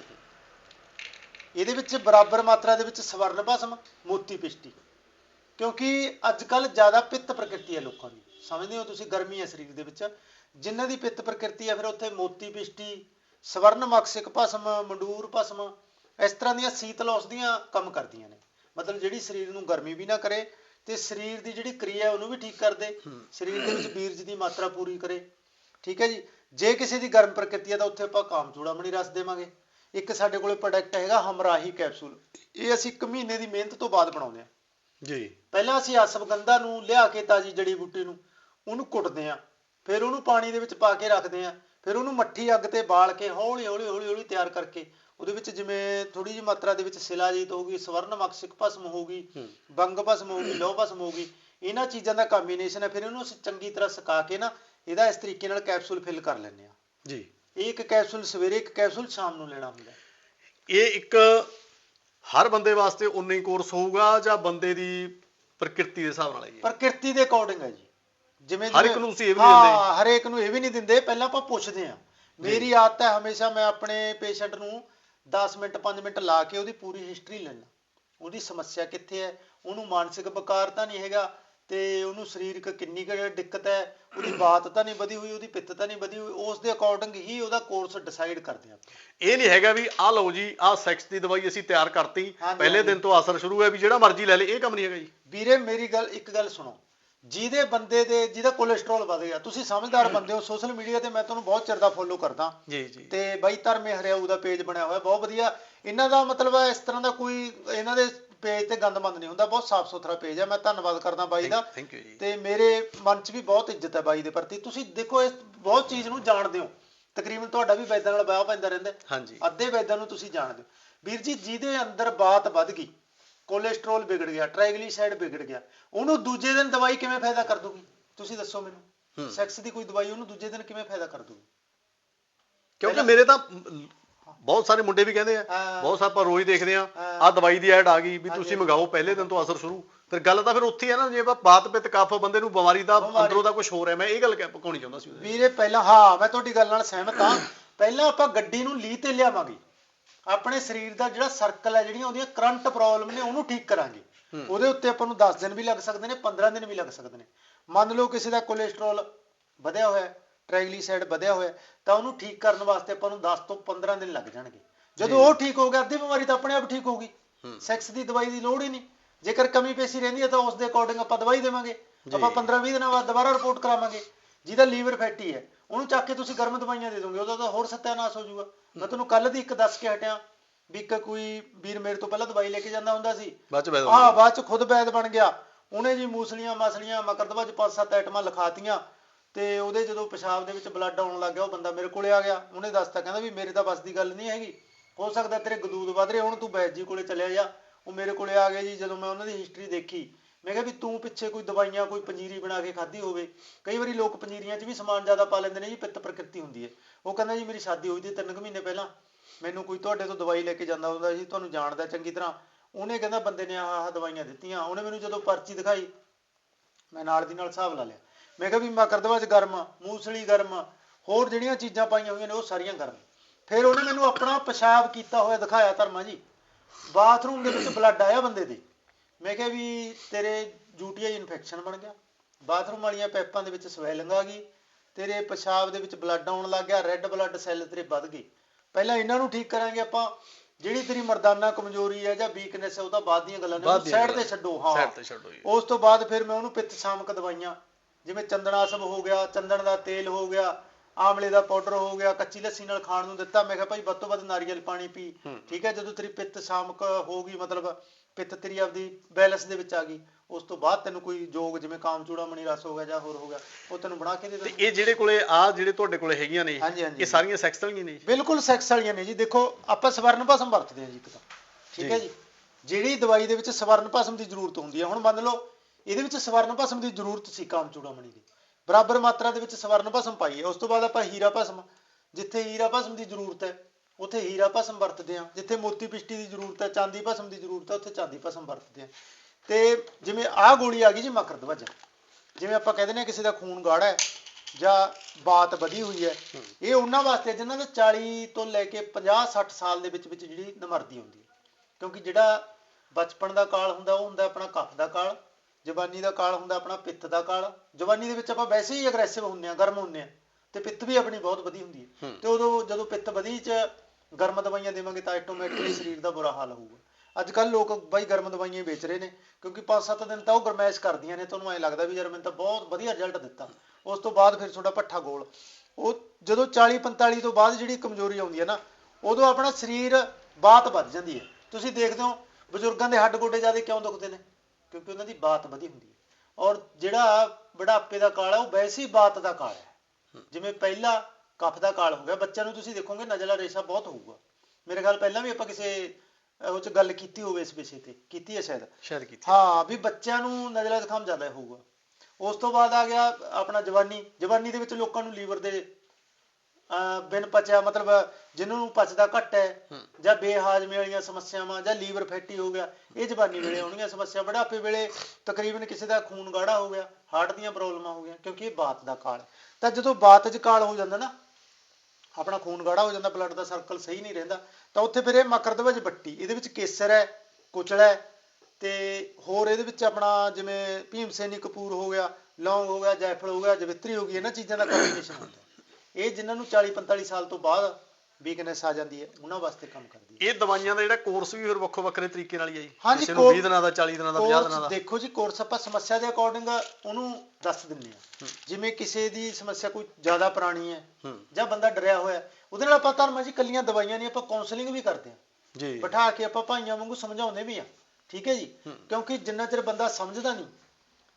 ਇਹਦੇ ਵਿੱਚ ਬਰਾਬਰ ਮਾਤਰਾ ਦੇ ਵਿੱਚ ਸਵਰਨ ਭਸਮ ਮੋਤੀ ਪਿਸ਼ਟੀ। ਕਿਉਂਕਿ ਅੱਜ ਕੱਲ ਜ਼ਿਆਦਾ ਪਿੱਤ ਪ੍ਰਕਿਰਤੀ ਹੈ ਲੋਕਾਂ ਦੀ। ਸਮਝਦੇ ਹੋ ਤੁਸੀਂ? ਗਰਮੀ ਹੈ ਸਰੀਰ ਦੇ ਵਿੱਚ। ਜਿਨ੍ਹਾਂ ਦੀ ਪਿੱਤ ਪ੍ਰਕਿਰਤੀ ਹੈ ਫਿਰ ਉੱਥੇ ਮੋਤੀ ਪਿਸ਼ਟੀ ਸਵਰਨ ਮਕਸਿਕ ਭਸਮ ਮੰਡੂਰ ਭਸਮ ਇਸ ਤਰ੍ਹਾਂ ਦੀਆਂ ਸੀਤਲ ਔਸ਼ਧੀਆਂ ਕੰਮ ਕਰਦੀਆਂ ਨੇ। ਮਤਲਬ ਜਿਹੜੀ ਸਰੀਰ ਨੂੰ ਗਰਮੀ ਵੀ ਨਾ ਕਰੇ ਤੇ ਸਰੀਰ ਦੀ ਜਿਹੜੀ ਕਿਰਿਆ ਉਹਨੂੰ ਵੀ ਠੀਕ ਕਰ ਦੇ। ਸਰੀਰ ਦੇ ਵਿੱਚ ਬੀਰਜ ਦੀ ਮਾਤਰਾ ਪੂਰੀ ਕਰੇ। ਠੀਕ ਹੈ ਜੀ? ਜੇ ਕਿਸੇ ਦੀ ਗਰਮ ਪ੍ਰਕਿਰਤੀ ਹੈ ਤਾਂ ਉੱਥੇ ਆਪਾਂ ਕਾਮਚੂੜਾਮਣੀ ਰਸ ਦੇਵਾਂਗੇ। ਇੱਕ ਸਾਡੇ ਕੋਲੇ ਪ੍ਰੋਡਕਟ ਹੈਗਾ ਹਮਰਾਹੀ ਕੈਪਸੂਲ ਇਹ ਅਸੀਂ ਇੱਕ ਮਹੀਨੇ ਦੀ ਮਿਹਨਤ ਤੋਂ ਬਾਅਦ ਬਣਾਉਂਦੇ ਹਾਂ। ਜੀ ਪਹਿਲਾਂ ਅਸੀਂ ਅਸਵਗੰਧਾ ਨੂੰ ਲਿਆ ਕੇ ਤਾਜੀ ਜੜੀ ਬੂਟੀ ਨੂੰ ਉਹਨੂੰ ਕੁੱਟਦੇ ਆਂ ਫਿਰ ਉਹਨੂੰ ਪਾਣੀ ਦੇ ਵਿੱਚ ਪਾ ਕੇ ਰੱਖਦੇ ਆਂ ਫਿਰ ਉਹਨੂੰ ਮੱਠੀ ਅੱਗ ਤੇ ਬਾਲ ਕੇ ਹੌਲੀ ਹੌਲੀ ਹੌਲੀ ਹੌਲੀ ਤਿਆਰ ਕਰਕੇ ਉਹਦੇ ਵਿੱਚ ਜਿਵੇਂ ਥੋੜੀ ਜਿਹੀ ਮਾਤਰਾ ਦੇ ਵਿੱਚ ਸਿਲਾਜੀਤ ਹੋਊਗੀ ਸਵਰਨ ਮਕਸਿਕ ਭਸਮ ਹੋਊਗੀ। ਬੰਗ ਭਸਮ ਹੋਊਗੀ ਲੋਹ ਭਸਮ ਹੋਊਗੀ ਇਹਨਾਂ ਚੀਜ਼ਾਂ ਦਾ ਕੰਬੀਨੇਸ਼ਨ ਹੈ ਫਿਰ ਇਹਨੂੰ ਅਸੀਂ ਚੰਗੀ ਤਰ੍ਹਾਂ ਸੁਕਾ ਕੇ ਨਾ ਇਹਦਾ ਇਸ ਤਰੀਕੇ ਨਾਲ ਕੈਪਸੂਲ ਫਿਲ ਕਰ ਲੈਂਦੇ ਆ ਜੀ ਇਹ ਇੱਕ ਕੈਪਸੂਲ ਸਵੇਰੇ ਇੱਕ ਕੈਪਸੂਲ ਸ਼ਾਮ ਨੂੰ ਲੈਣਾ ਹੁੰਦਾ। ਇਹ ਇੱਕ ਹਰ ਬੰਦੇ ਵਾਸਤੇ ਉਨਾ ਹੀ ਕੋਰਸ ਹੋਊਗਾ ਜਾਂ ਬੰਦੇ ਦੀ ਪ੍ਰਕਿਰਤੀ ਦੇ ਹਿਸਾਬ ਨਾਲ ਹੈ ਜੀ? ਪ੍ਰਕਿਰਤੀ ਦੇ ਅਕੋਰਡਿੰਗ ਹੈ ਜੀ। ਜਿਵੇਂ ਹਰ ਇੱਕ ਨੂੰ ਤੁਸੀਂ ਇਹ ਵੀ ਨਹੀਂ ਦਿੰਦੇ? ਹਾਂ ਹਰੇਕ ਨੂੰ ਇਹ ਵੀ ਨਹੀਂ ਦਿੰਦੇ। ਪਹਿਲਾਂ ਆਪਾਂ ਪੁੱਛਦੇ ਆ ਮੇਰੀ ਆਦਤ ਹੈ ਹਮੇਸ਼ਾ ਮੈਂ ਆਪਣੇ ਪੇਸ਼ੈਂਟ ਨੂੰ 10 ਮਿੰਟ 5 ਮਿੰਟ ਲਾ ਕੇ ਉਹਦੀ ਪੂਰੀ ਹਿਸਟਰੀ ਲੈਣਾ ਉਹਦੀ ਸਮੱਸਿਆ ਕਿੱਥੇ ਹੈ? ਉਹਨੂੰ ਮਾਨਸਿਕ ਵਿਕਾਰ ਤਾਂ ਨਹੀਂ ਹੈਗਾ। ਤੇ ਉਹਨੂੰ ਸਰੀਰਕ ਕਿੰਨੀ ਕੁ ਦਿੱਕਤ ਹੈ ਉਹਦੀ ਬਾਤ ਤਾਂ ਨਹੀਂ ਵਧੀ ਹੋਈ ਉਹਦੀ ਪਿੱਤ ਤਾਂ ਨਹੀਂ ਵਧੀ ਹੋਈ ਉਸ ਦੇ ਅਕੋਰਡਿੰਗ ਹੀ ਉਹਦਾ ਕੋਰਸ ਡਿਸਾਈਡ ਕਰਦੇ ਆਪਾਂ। ਇਹ ਨਹੀਂ ਹੈਗਾ ਵੀ ਆਹ ਲਓ ਜੀ ਆਹ ਸੈਕਸ ਦੀ ਦਵਾਈ ਅਸੀਂ ਤਿਆਰ ਕਰਤੀ ਪਹਿਲੇ। ਦਿਨ ਤੋਂ ਅਸਰ ਸ਼ੁਰੂ ਹੈ ਵੀ ਜਿਹੜਾ ਮਰਜ਼ੀ ਲੈ ਲੇ ਇਹ ਕੰਮ ਨਹੀਂ ਹੈਗਾ ਜੀ। ਵੀਰੇ ਮੇਰੀ ਗੱਲ ਇੱਕ ਗੱਲ ਸੁਣੋ ਜਿਹਦੇ ਬੰਦੇ ਦੇ ਜਿਹਦਾ ਕੋਲੇਸਟ੍ਰੋਲ ਵਧ ਗਿਆ ਤੁਸੀਂ ਸਮਝਦਾਰ ਬੰਦੇ ਹੋ ਸੋਸ਼ਲ ਮੀਡੀਆ ਤੇ ਮੈਂ ਤੁਹਾਨੂੰ ਬਹੁਤ ਚਿਰ ਦਾ ਫੋਲੋ ਕਰਦਾ। ਜੀ ਜੀ। ਤੇ ਬਾਈ ਧਰਮੇ ਹਰਿਆਊ ਦਾ ਪੇਜ ਬਣਿਆ ਹੋਇਆ ਬਹੁਤ ਵਧੀਆ। ਇਹਨਾਂ ਦਾ ਮਤਲਬ ਹੈ ਇਸ ਤਰ੍ਹਾਂ ਦਾ ਕੋਈ ਇਹਨਾਂ ਦੇ ਪੇਜ ਤੇ ਗੰਦਮੰਦ ਨਹੀਂ ਹੁੰਦਾ ਬਹੁਤ ਸਾਫ਼ ਸੁਥਰਾ ਪੇਜ ਹੈ ਮੈਂ ਧੰਨਵਾਦ ਕਰਦਾ ਬਾਈ ਦਾ। ਥੈਂਕ ਯੂ ਜੀ। ਤੇ ਮੇਰੇ ਮਨ 'ਚ ਵੀ ਬਹੁਤ ਇੱਜ਼ਤ ਹੈ ਬਾਈ ਦੇ ਪ੍ਰਤੀ। ਤੁਸੀਂ ਦੇਖੋ ਇਸ ਬਹੁਤ ਚੀਜ਼ ਨੂੰ ਜਾਣਦੇ ਹੋ। ਤਕਰੀਬਨ ਤੁਹਾਡਾ ਵੀ ਵੈਦਾਂ ਨਾਲ ਵਿਆਹ ਪੈਂਦਾ ਰਹਿੰਦਾ। ਹਾਂਜੀ। ਅੱਧੇ ਵੈਦਾਂ ਨੂੰ ਤੁਸੀਂ ਜਾਣਦੇ ਹੋ। ਵੀਰ ਜੀ ਜਿਹਦੇ ਅੰਦਰ ਬਾਤ ਵੱਧ ਗਈ ਕੋਲੇਸਟ੍ਰੋਲ ਵਿਗੜ ਗਿਆ ਟ੍ਰਾਈਗਲੀਸਾਈਡ ਵਿਗੜ ਗਿਆ ਉਹਨੂੰ ਦੂਜੇ ਦਿਨ ਦਵਾਈ ਕਿਵੇਂ ਫਾਇਦਾ ਕਰ ਦੂਗੀ? ਤੁਸੀਂ ਦੱਸੋ ਮੈਨੂੰ। ਸੈਕਸ ਦੀ ਕੋਈ ਦਵਾਈ ਉਹਨੂੰ ਦੂਜੇ ਦਿਨ ਕਿਵੇਂ ਫਾਇਦਾ ਕਰ ਦੂਗੀ? ਕਿਉਂਕਿ ਮੇਰੇ ਤਾਂ ਬਹੁਤ ਸਾਰੇ ਮੁੰਡੇ ਵੀ ਕਹਿੰਦੇ ਆ ਹਾਂ। ਬਹੁਤ ਸਾਰੇ ਆਪਾਂ ਰੋਜ਼ ਦੇਖਦੇ ਆ ਹਾਂ। ਆਹ ਦਵਾਈ ਦੀ ਐਡ ਆ ਗਈ ਵੀ। ਤੁਸੀਂ ਮੰਗਾਓ ਪਹਿਲੇ ਦਿਨ ਤੋਂ ਅਸਰ ਸ਼ੁਰੂ ਫਿਰ ਗੱਲ ਤਾਂ ਫਿਰ ਉੱਥੇ ਹੀ ਆ ਨਾ ਜੇ ਆਪਾਂ ਬਾਤ ਪਿੱਤ ਕਫ ਬੰਦੇ ਨੂੰ ਬਿਮਾਰੀ ਦਾ ਬਿਮਾਰੀ- ਅੰਦਰੋਂ ਦਾ ਕੁਝ ਹੋ ਰਿਹਾ ਮੈਂ ਇਹ ਗੱਲ ਕਹਿ- ਪਕਾਉਣੀ ਚਾਹੁੰਦਾ ਸੀ ਉਹਦੇ। ਵੀਰੇ ਪਹਿਲਾਂ ਹਾਂ ਮੈਂ ਤੁਹਾਡੀ ਗੱਲ ਨਾਲ ਸਹਿਮਤ ਹਾਂ ਪਹਿਲਾਂ ਆਪਾਂ ਗੱਡੀ ਨੂੰ ਲੀ ਤੇ ਲਿਆਵਾਂਗੇ ਆਪਣੇ ਸਰੀਰ ਦਾ ਜਿਹੜਾ ਸਰਕਲ ਹੈ ਜਿਹੜੀਆਂ ਉਹਦੀਆਂ ਕਰੰਟ ਪ੍ਰੋਬਲਮ ਨੇ ਉਹਨੂੰ ਠੀਕ ਕਰਾਂਗੇ ਉਹਦੇ ਉੱਤੇ ਆਪਾਂ ਨੂੰ 10 ਦਿਨ ਵੀ ਲੱਗ ਸਕਦੇ ਨੇ 15 ਦਿਨ ਵੀ ਲੱਗ ਸਕਦੇ ਨੇ ਮੰਨ ਲਓ ਕਿਸੇ ਦਾ ਕੋਲੇਸਟ੍ਰੋਲ ਵਧਿਆ ਹੋਇਆ ਟ੍ਰਾਈਗਲੀਸਾਈਡ ਵਧਿਆ ਹੋਇਆ ਤਾਂ ਉਹਨੂੰ ਠੀਕ ਕਰਨ ਵਾਸਤੇ ਆਪਾਂ ਨੂੰ 10 ਤੋਂ 15 ਦਿਨ ਲੱਗ ਜਾਣਗੇ। ਜਦੋਂ ਉਹ ਠੀਕ ਹੋ ਗਿਆ ਅੱਧੀ ਬਿਮਾਰੀ ਤਾਂ ਆਪਣੇ ਆਪ ਠੀਕ ਹੋਊਗੀ। ਸੈਕਸ ਦੀ ਦਵਾਈ ਦੀ ਲੋੜ ਹੀ ਨਹੀਂ। ਜੇਕਰ ਕਮੀ ਪੇਸ਼ੀ ਰਹਿੰਦੀ ਹੈ ਤਾਂ ਉਸ ਦੇ ਅਕੋਰਡਿੰਗ ਆਪਾਂ ਦਵਾਈ ਦੇਵਾਂਗੇ। ਆਪਾਂ 15-20 ਦਿਨਾਂ ਬਾਅਦ ਦੁਬਾਰਾ ਰਿਪੋਰਟ ਕਰਾਵਾਂਗੇ ਜਿਹਦਾ ਲੀਵਰ ਫੈਟੀ ਹੈ। ਉਹਨੂੰ ਚੱਕ ਕੇ ਤੁਸੀਂ ਗਰਮ ਦਵਾਈਆਂ ਦੇ ਦੋਗੇ ਉਹਦਾ ਤਾਂ ਹੋਰ ਸਤਿਆਨਾਸ਼ ਹੋ ਜਾਊਗਾ। ਮੈਂ ਤੁਹਾਨੂੰ ਕੱਲ ਦੀ ਇੱਕ ਦੱਸ ਕੇ ਹਟਿਆ ਵੀ ਇੱਕ ਕੋਈ ਵੀਰ ਮੇਰੇ ਤੋਂ ਪਹਿਲਾਂ ਦਵਾਈ ਲੈ ਕੇ ਜਾਂਦਾ ਹੁੰਦਾ ਸੀ। ਬਾਅਦ ਚ ਬੈਦ ਹਾਂ ਬਾਅਦ ਚ ਖੁਦ ਵੈਦ ਬਣ ਗਿਆ। ਉਹਨੇ ਜੀ ਮੂਸਲੀਆਂ ਮਸਲੀਆਂ ਮਕਰਦਵਾ ਚ ਪੰਜ ਸੱਤ ਆਈਟਮਾਂ ਲਿਖਾਤੀਆਂ। ਤੇ ਉਹਦੇ ਜਦੋਂ ਪਿਸ਼ਾਬ ਦੇ ਵਿੱਚ ਬਲੱਡ ਆਉਣ ਲੱਗ ਗਿਆ, ਉਹ ਬੰਦਾ ਮੇਰੇ ਕੋਲੇ ਆ ਗਿਆ। ਉਹਨੇ ਦੱਸਤਾ, ਕਹਿੰਦਾ ਵੀ ਮੇਰੇ ਤਾਂ ਬਸ ਦੀ ਗੱਲ ਨਹੀਂ ਹੈਗੀ। ਹੋ ਸਕਦਾ ਤੇਰੇ ਗਦੂਦ ਵਧ ਰਹੇ ਹੁਣ, ਤੂੰ ਵੈਦ ਜੀ ਕੋਲੇ ਚਲਿਆ ਜਾ। ਉਹ ਮੇਰੇ ਕੋਲੇ ਆ ਗਿਆ ਜੀ, ਜਦੋਂ ਮੈਂ ਉਹਨਾਂ ਦੀ ਹਿਸਟਰੀ ਦੇਖੀ। ਮੈਂ ਕਿਹਾ ਵੀ ਤੂੰ ਪਿੱਛੇ ਕੋਈ ਦਵਾਈਆਂ, ਕੋਈ ਪੰਜੀਰੀ ਬਣਾ ਕੇ ਖਾਧੀ ਹੋਵੇ। ਕਈ ਵਾਰੀ ਲੋਕ ਪੰਜੀਰੀਆਂ 'ਚ ਵੀ ਸਮਾਨ ਜ਼ਿਆਦਾ ਪਾ ਲੈਂਦੇ ਨੇ ਜੀ, ਪਿੱਤ ਪ੍ਰਕਿਰਤੀ ਹੁੰਦੀ ਹੈ। ਉਹ ਕਹਿੰਦਾ ਜੀ, ਮੇਰੀ ਸ਼ਾਦੀ ਹੋਈ ਸੀ ਤਿੰਨ ਕੁ ਮਹੀਨੇ ਪਹਿਲਾਂ। ਮੈਨੂੰ ਕੋਈ ਤੁਹਾਡੇ ਤੋਂ ਦਵਾਈ ਲੈ ਕੇ ਜਾਂਦਾ ਹੁੰਦਾ ਸੀ, ਤੁਹਾਨੂੰ ਜਾਣਦਾ ਚੰਗੀ ਤਰ੍ਹਾਂ। ਉਹਨੇ ਕਹਿੰਦਾ ਬੰਦੇ ਨੇ ਆਹ ਆਹ ਦਵਾਈਆਂ ਦਿੱਤੀਆਂ। ਉਹਨੇ ਮੈਨੂੰ ਜਦੋਂ ਪਰਚੀ ਦਿਖਾਈ, ਮੈਂ ਨਾਲ ਦੀ ਨਾਲ ਹਿਸਾਬ ਲਾ ਲਿਆ। ਮੈਂ ਕਿਹਾ ਵੀ ਮਕਰਦਵਾ ਚ ਗਰਮ ਆ, ਮੂਸਲੀ ਗਰਮ ਆ, ਹੋਰ ਜਿਹੜੀਆਂ ਚੀਜ਼ਾਂ ਪਾਈਆਂ ਹੋਈਆਂ ਨੇ ਉਹ ਸਾਰੀਆਂ ਗਰਮ। ਫਿਰ ਉਹਨੇ ਮੈਨੂੰ ਆਪਣਾ ਪਿਸ਼ਾਬ ਕੀਤਾ ਹੋਇਆ ਦਿਖਾਇਆ ਧਰਮਾ ਜੀ। ਬਾਥਰੂਮ ਦੇ ਵਿੱਚ ਬਲੱਡ ਆਇਆ ਬੰਦੇ ਦੇ। ਮੈਂ ਕਿਹਾ ਵੀ ਤੇਰੇ ਯੂਟੀਆਈ ਇਨਫੈਕਸ਼ਨ ਬਣ ਗਿਆ। ਬਾਥਰੂਮ ਵਾਲੀਆਂ ਪਾਈਪਾਂ ਦੇ ਵਿੱਚ ਸਵੈਲਿੰਗ ਆ ਗਈ। ਤੇਰੇ ਪਿਸ਼ਾਬ ਦੇ ਵਿੱਚ ਬਲੱਡ ਆਉਣ ਲੱਗ ਗਿਆ ਰੈੱਡ ਬਲੱਡ ਸੈੱਲ ਤੇਰੇ ਵੱਧ ਗਏ। ਪਹਿਲਾਂ ਇਹਨਾਂ ਨੂੰ ਠੀਕ ਕਰਾਂਗੇ ਆਪਾਂ। ਜਿਹੜੀ ਤੇਰੀ ਮਰਦਾਨਾ ਕਮਜ਼ੋਰੀ ਹੈ ਜਾਂ ਵੀਕਨੈਸ ਹੈ ਉਹ ਤਾਂ ਬਾਅਦ ਦੀਆਂ ਗੱਲਾਂ ਨੇ। ਬਾਅਦ ਦੀਆਂ ਸਾਈਡ ਤੇ ਗੱਲਾਂ। ਛੱਡੋ ਹਾਂ। ਸਾਈਡ ਤੇ ਛੱਡੋ ਜੀ। ਉਸ ਤੋਂ ਬਾਅਦ ਫਿਰ ਮੈਂ ਉਹਨੂੰ ਪਿੱਤ ਸ਼ਾਮਕ ਦਵਾਈਆਂ ਜਿਵੇਂ ਚੰਦਨਾਸਬ ਹੋ ਗਿਆ ਚੰਦਨ ਦਾ ਤੇਲ ਹੋ ਗਿਆ ਆਮਲੇ ਦਾ ਪਾਊਡਰ ਹੋ ਗਿਆ ਕੱਚੀ ਲੱਸੀ ਨਾਲ ਖਾਣ ਨੂੰ ਦਿੱਤਾ। ਮੈਂ ਕਿਹਾ ਭਾਈ ਵੱਧ ਤੋਂ ਵੱਧ ਨਾਰੀਅਲ ਪਾਣੀ ਪੀ। ਠੀਕ ਹੈ ਜਦੋਂ ਤੇਰੀ ਪਿੱਤ ਸ਼ਾਮਕ ਹੋ ਗਈ ਮਤਲਬ ਪਿੱਤ ਤੇਰੀ ਆਪਦੀ ਬੈਲੈਂਸ ਦੇ ਵਿੱਚ ਆ ਗਈ ਉਸ ਤੋਂ ਬਾਅਦ ਤੈਨੂੰ ਕੋਈ ਜੋਗ ਜਿਵੇਂ ਕਾਮਚੂੜਾਮਣੀ ਰਸ ਹੋ ਗਿਆ ਜਾਂ ਹੋਰ ਹੋ ਗਿਆ ਉਹ ਤੈਨੂੰ ਬਣਾ ਕੇ ਦੇ ਦਾਂਗੇ ਇਹ ਜਿਹੜੇ ਕੋਲੇ ਆ ਜਿਹੜੇ ਤੁਹਾਡੇ ਕੋਲੇ ਹੈਗੀਆਂ ਨੇ। ਇਹ ਸਾਰੀਆਂ ਸੈਕਸ ਵਾਲੀਆਂ ਨੇ? ਬਿਲਕੁਲ ਸੈਕਸ ਵਾਲੀਆਂ ਨੇ ਜੀ। ਦੇਖੋ ਆਪਾਂ ਸਵਰਨ ਭਸਮ ਵਰਤਦੇ ਹਾਂ ਜੀ ਇੱਕ ਤਾਂ। ਠੀਕ ਹੈ। ਜੀ। ਜਿਹੜੀ ਦਵਾਈ ਦੇ ਵਿੱਚ ਸਵਰਨ ਭਸਮ ਦੀ ਜ਼ਰੂਰਤ ਹੁੰਦੀ ਹੈ ਹੁਣ ਮੰਨ ਲਓ ਇਹਦੇ ਵਿੱਚ ਸਵਰਨ ਭਸਮ ਦੀ ਜ਼ਰੂਰਤ ਸੀ ਕਾਮਚੂੜਾਮਣੀ ਦੀ। ਬਰਾਬਰ ਮਾਤਰਾ ਦੇ ਵਿੱਚ ਸਵਰਨ ਭਸਮ ਪਾਈਏ। ਉਸ ਤੋਂ ਬਾਅਦ ਆਪਾਂ ਹੀਰਾ ਭਸਮ, ਜਿੱਥੇ ਹੀਰਾ ਭਸਮ ਦੀ ਜ਼ਰੂਰਤ ਹੈ, ਉੱਥੇ ਹੀਰਾ ਭਸਮ ਵਰਤਦੇ ਹਾਂ। ਜਿੱਥੇ ਮੋਤੀ ਪਿਸ਼ਟੀ ਦੀ ਜ਼ਰੂਰਤ ਹੈ, ਚਾਂਦੀ ਭਸਮ ਦੀ ਜ਼ਰੂਰਤ ਹੈ, ਉੱਥੇ ਚਾਂਦੀ ਭਸਮ ਵਰਤਦੇ ਹਾਂ। ਤੇ ਜਿਵੇਂ ਆਹ ਗੋਲੀ ਆ ਗਈ ਜੀ ਮਕਰ ਦਵਜ ਜਿਵੇਂ ਆਪਾਂ ਕਹਿੰਦੇ ਨੇ ਕਿਸੇ ਦਾ ਖੂਨ ਗਾੜਾ ਹੈ ਜਾਂ ਬਾਤ ਵਧੀ ਹੋਈ ਹੈ, ਇਹ ਉਹਨਾਂ ਵਾਸਤੇ ਹੈ ਜਿਨ੍ਹਾਂ ਦੇ 40 ਤੋਂ ਲੈ ਕੇ 50 60 ਸਾਲ ਦੇ ਵਿੱਚ ਵਿੱਚ ਜਿਹੜੀ ਨਮਰਦੀ ਹੁੰਦੀ ਹੈ। ਕਿਉਂਕਿ ਜਿਹੜਾ ਬਚਪਨ ਦਾ ਕਾਲ ਹੁੰਦਾ, ਉਹ ਹੁੰਦਾ ਆਪਣਾ ਕੱਖ ਦਾ ਕਾਲ। ਜਵਾਨੀ ਦਾ ਕਾਲ ਹੁੰਦਾ ਆਪਣਾ ਪਿੱਤ ਦਾ ਕਾਲ। ਜਵਾਨੀ ਦੇ ਵਿੱਚ ਆਪਾਂ ਵੈਸੇ ਹੀ ਅਗਰੈਸਿਵ ਹੁੰਦੇ ਆ ਗਰਮ ਹੁੰਦੇ ਆ ਤੇ ਪਿੱਤ ਵੀ ਆਪਣੀ ਬਹੁਤ ਵਧੀ ਹੁੰਦੀ ਹੈ। ਤੇ ਉਦੋਂ ਜਦੋਂ ਪਿੱਤ ਵਧੀ ਚ ਗਰਮ ਦਵਾਈਆਂ ਦੇਵਾਂਗੇ ਤਾਂ ਆਟੋਮੈਟਿਕਲੀ ਸਰੀਰ ਦਾ ਬੁਰਾ ਹਾਲ ਹੋਊਗਾ। ਅੱਜ ਕੱਲ ਲੋਕ ਬਾਈ ਗਰਮ ਦਵਾਈਆਂ ਵੇਚ ਰਹੇ ਨੇ ਕਿਉਂਕਿ 5-7 ਦਿਨ ਤਾਂ ਉਹ ਗਰਮੈਸ਼ ਕਰਦੀਆਂ ਨੇ ਤੁਹਾਨੂੰ ਐਂ ਲੱਗਦਾ ਵੀ ਯਾਰ ਮੈਨੂੰ ਤਾਂ ਬਹੁਤ ਵਧੀਆ ਰਿਜ਼ਲਟ ਦਿੱਤਾ। ਉਸ ਤੋਂ ਬਾਅਦ ਫਿਰ ਤੁਹਾਡਾ ਪੱਠਾ ਗੋਲ। ਉਹ ਜਦੋਂ 40-45 ਤੋਂ ਬਾਅਦ ਜਿਹੜੀ ਕਮਜ਼ੋਰੀ ਆਉਂਦੀ ਹੈ ਨਾ ਉਦੋਂ ਆਪਣਾ ਸਰੀਰ ਬਾਤ ਵੱਧ ਜਾਂਦੀ ਹੈ। ਤੁਸੀਂ ਦੇਖਦੇ ਹੋ ਬਜ਼ੁਰਗਾਂ ਦੇ ਹੱਡ ਗੋਡੇ ਜ਼ਿਆਦਾ ਕਿਉਂ ਦੁਖਦੇ ਨੇ? ਕਿਉਂਕਿ ਉਹਨਾਂ ਦੀ ਬਾਤ ਵਧੀ ਹੁੰਦੀ ਹੈ। ਔਰ ਜਿਹੜਾ ਬੁਢਾਪੇ ਦਾ ਕਾਲ ਹੈ ਉਹ ਵੈਸੇ ਹੀ ਬਾਤ ਦਾ ਕਾਲ ਹੈ। ਜਿਵੇਂ ਪਹਿਲਾ ਕਫ ਦਾ ਕਾਲ ਹੋ ਗਿਆ ਬੱਚਿਆਂ ਨੂੰ ਤੁਸੀਂ ਦੇਖੋਗੇ ਨਜ਼ਲਾ ਰੇਸ਼ਾ ਬਹੁਤ ਹੋਊਗਾ। ਮੇਰੇ ਖਿਆਲ ਪਹਿਲਾਂ ਵੀ ਆਪਾਂ ਕਿਸੇ ਉਹ ਚ ਗੱਲ ਕੀਤੀ ਹੋਵੇ ਇਸ ਵਿਸ਼ੇ ਤੇ ਕੀਤੀ ਹੈ ਸ਼ਾਇਦ? ਸ਼ਾਇਦ ਕੀਤੀ ਹਾਂ। ਵੀ ਬੱਚਿਆਂ ਨੂੰ ਨਜ਼ਲਾ ਜ਼ੁਕਾਮ ਜ਼ਿਆਦਾ ਹੋਊਗਾ। ਉਸ ਤੋਂ ਬਾਅਦ ਆ ਗਿਆ ਆਪਣਾ ਜਵਾਨੀ। ਜਵਾਨੀ ਦੇ ਵਿੱਚ ਲੋਕਾਂ ਨੂੰ ਲੀਵਰ ਦੇ ਬਿਨ ਪਚਿਆ ਮਤਲਬ ਜਿਨ੍ਹਾਂ ਨੂੰ ਪਚਦਾ ਘੱਟ ਹੈ। ਜਾਂ ਬੇਹਾਜ਼ਮੇ ਵਾਲੀਆਂ ਸਮੱਸਿਆਵਾਂ ਜਾਂ ਲੀਵਰ ਫੈਟੀ ਹੋ ਗਿਆ ਇਹ ਜਵਾਨੀ ਵੇਲੇ ਆਉਣਗੀਆਂ ਸਮੱਸਿਆ। ਬੁਢਾਪੇ ਵੇਲੇ ਤਕਰੀਬਨ ਕਿਸੇ ਦਾ ਖੂਨ ਗਾੜਾ ਹੋ ਗਿਆ ਹਾਰਟ ਦੀਆਂ ਪ੍ਰੋਬਲਮਾਂ ਹੋ ਗਈਆਂ ਕਿਉਂਕਿ ਇਹ ਬਾਤ ਦਾ ਕਾਲ ਹੈ। ਤਾਂ ਜਦੋਂ ਬਾਤ 'ਚ ਕਾਲ ਹੋ ਜਾਂਦਾ ਨਾ ਆਪਣਾ ਖੂਨ ਗਾੜਾ ਹੋ ਜਾਂਦਾ ਬਲੱਡ ਦਾ ਸਰਕਲ ਸਹੀ ਨਹੀਂ ਰਹਿੰਦਾ ਤਾਂ ਉੱਥੇ ਫਿਰ ਇਹ ਮਕਰਦਵਜ ਬੱਟੀ ਇਹਦੇ ਵਿੱਚ ਕੇਸਰ ਹੈ ਕੁਚਲਾ ਹੈ ਤੇ ਹੋਰ ਇਹਦੇ ਵਿੱਚ ਆਪਣਾ ਜਿਵੇਂ ਭੀਮਸੇਨੀ ਕਪੂਰ ਹੋ ਗਿਆ ਲੌਂਗ ਹੋ ਗਿਆ ਜਾਇਫਲ ਹੋ ਗਿਆ ਜਵਿਤਰੀ ਹੋ ਗਈ ਇਹਨਾਂ ਚੀਜ਼ਾਂ ਦਾ ਕੰਬੀਨੇਸ਼ਨ ਹੁੰਦਾ ਇਹ ਜਿਨ੍ਹਾਂ ਨੂੰ 40 45 ਸਾਲ ਤੋਂ ਬਾਅਦ ਵੀਕਨੈਸ ਆ ਜਾਂਦੀ ਹੈ ਉਹਨਾਂ ਵਾਸਤੇ ਕੰਮ ਕਰਦੀ ਹੈ। ਇਹ ਦਵਾਈਆਂ ਦਾ ਜਿਹੜਾ ਕੋਰਸ ਵੀ ਫਿਰ ਵੱਖੋ ਵੱਖਰੇ ਤਰੀਕੇ ਨਾਲ ਹੀ ਹੈ ਜੀ। ਹਾਂਜੀ, ਕਿਸੇ ਨੂੰ ਕੋਰ- 20 ਦਿਨਾਂ ਦਾ 40 ਦਿਨਾਂ ਦਾ 50 ਦਿਨਾਂ ਦਾ। ਦੇਖੋ ਜੀ ਕੋਰਸ ਆਪਾਂ ਸਮੱਸਿਆ ਦੇ ਅਕੋਰਡਿੰਗ ਉਹਨੂੰ ਦੱਸ ਦਿੰਨੇ ਆ ਜਿਵੇਂ ਕਿਸੇ ਦੀ ਸਮੱਸਿਆ ਕੋਈ ਜ਼ਿਆਦਾ ਪੁਰਾਣੀ ਹੈ ਜਾਂ ਬੰਦਾ ਡਰਿਆ ਹੋਇਆ ਉਹਦੇ ਨਾਲ ਆਪਾਂ ਧਰਮਾਂ ਜੀ ਕੱਲੀਆਂ ਦਵਾਈਆਂ ਨਹੀਂ ਆਪਾਂ ਕਾਉਂਸਲਿੰਗ ਵੀ ਕਰਦੇ ਹਾਂ। ਜੀ। ਬਿਠਾ ਕੇ ਆਪਾਂ ਭਾਈਆਂ ਵਾਂਗੂ ਸਮਝਾਉਂਦੇ ਵੀ ਆ ਠੀਕ ਹੈ ਜੀ। ਕਿਉਂਕਿ ਜਿੰਨਾ ਚਿਰ ਬੰਦਾ ਸਮਝਦਾ ਨਹੀਂ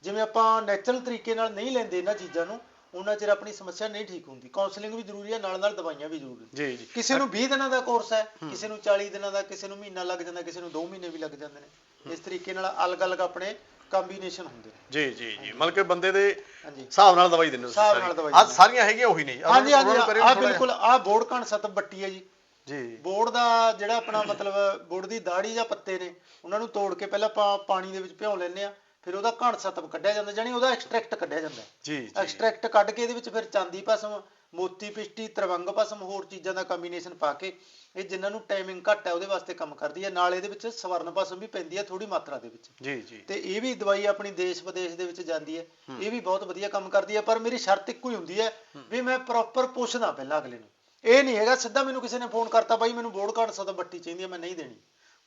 ਜਿਵੇਂ ਆਪਾਂ ਨੈਚੁਰਲ ਤਰੀਕੇ ਨਾਲ ਨਹੀਂ ਲੈਂਦੇ ਇਹਨਾਂ ਚੀਜ਼ਾਂ ਨੂੰ ਉਹਨਾਂ ਚਿਰ ਆਪਣੀ ਸਮੱਸਿਆ ਨਹੀਂ ਠੀਕ ਹੁੰਦੀ। ਕਾਉਂਸਲਿੰਗ ਵੀ ਜ਼ਰੂਰੀ ਹੈ ਨਾਲ ਨਾਲ ਦਵਾਈਆਂ ਵੀ ਜ਼ਰੂਰੀ ਜੀ ਜੀ। ਕਿਸੇ ਨੂੰ 20 ਦਿਨਾਂ ਦਾ ਕੋਰਸ ਹੈ ਕਿਸੇ ਨੂੰ 40 ਦਿਨਾਂ ਦਾ ਕਿਸੇ ਨੂੰ ਮਹੀਨਾ ਲੱਗ ਜਾਂਦਾ ਕਿਸੇ ਨੂੰ 2 ਮਹੀਨੇ ਵੀ ਲੱਗ ਜਾਂਦੇ ਨੇ। ਇਸ ਤਰੀਕੇ ਨਾਲ ਅਲੱਗ-ਅਲੱਗ ਆਪਣੇ ਕੰਬੀਨੇਸ਼ਨ ਹੁੰਦੇ ਜੀ ਜੀ ਜੀ। ਮਤਲਬ ਕਿ ਬੰਦੇ ਦੇ ਹਿਸਾਬ ਨਾਲ ਦਵਾਈ ਦਿੰਦੇ ਹਿਸਾਬ। ਨਾਲ ਦਵਾਈ ਦਿੰਦੇ। ਸਾਰੀਆਂ ਹੈਗੀਆਂ ਉਹੀ ਨਹੀਂ ਹਾਂਜੀ ਹਾਂਜੀ ਆ ਬਿਲਕੁਲ ਆ ਬੋਰਡ ਕਣ ਸਤ ਬੱਟੀ ਹੈ ਜੀ। ਜੀ। ਬੋਰਡ ਦਾ ਜਿਹੜਾ ਆਪਣਾ ਮਤਲਬ ਬੋਰਡ ਦੀ ਦਾੜੀ ਜਾਂ ਪੱਤੇ ਨੇ ਉਹਨਾਂ ਨੂੰ ਤੋੜ ਕੇ ਪਹਿਲਾਂ ਆਪਾਂ ਪਾਣੀ ਦੇ ਵਿੱਚ ਭਿਉਂ ਲੈਂਦੇ ਆ ਫਿਰ ਉਹਦਾ ਘਣ ਸਤਵ ਕੱਢਿਆ ਜਾਂਦਾ ਜਾਨੀ ਉਹਦਾ ਐਕਸਟ੍ਰੈਕਟ ਕੱਢਿਆ ਜਾਂਦਾ। ਜੀ ਐਕਸਟ੍ਰੈਕਟ ਕੱਢ ਕੇ ਇਹਦੇ ਵਿੱਚ ਫਿਰ ਚਾਂਦੀ ਭਸਮ ਮੋਤੀ ਪਿਸ਼ਟੀ ਤਰਵੰਗ ਭਸਮ ਹੋਰ ਚੀਜ਼ਾਂ ਦਾ ਕੰਬੀਨੇਸ਼ਨ ਪਾ ਕੇ ਇਹ ਜਿਨ੍ਹਾਂ ਨੂੰ ਟਾਈਮਿੰਗ ਘੱਟ ਹੈ ਉਹਦੇ ਵਾਸਤੇ ਕੰਮ ਕਰਦੀ ਹੈ। ਨਾਲ ਇਹਦੇ ਵਿੱਚ ਸਵਰਨ ਭਸਮ ਵੀ ਪੈਂਦੀ ਹੈ ਥੋੜੀ ਮਾਤਰਾ ਦੇ ਵਿੱਚ। ਜੀ ਜੀ। ਤੇ ਇਹ ਵੀ ਦਵਾਈ ਆਪਣੀ ਦੇਸ਼ ਵਿਦੇਸ਼ ਦੇ ਵਿੱਚ ਜਾਂਦੀ ਹੈ। ਇਹ ਵੀ ਬਹੁਤ ਵਧੀਆ ਕੰਮ ਕਰਦੀ ਹੈ ਪਰ ਮੇਰੀ ਸ਼ਰਤ ਇੱਕੋ ਹੀ ਹੁੰਦੀ ਹੈ ਵੀ ਮੈਂ ਪ੍ਰੋਪਰ ਪੁੱਛਦਾ ਪਹਿਲਾਂ ਅਗਲੇ ਨੂੰ। ਇਹ ਨਹੀਂ ਹੈਗਾ ਸਿੱਧਾ ਮੈਨੂੰ ਕਿਸੇ ਨੇ ਫੋਨ ਕਰਤਾ ਬਾਈ ਮੈਨੂੰ ਬੋਰਡ ਕਾਰਡ ਸਦਾ ਬੱਟੀ ਚਾਹੀਦੀ ਹੈ ਮੈਂ ਨਹੀਂ ਦੇਣੀ।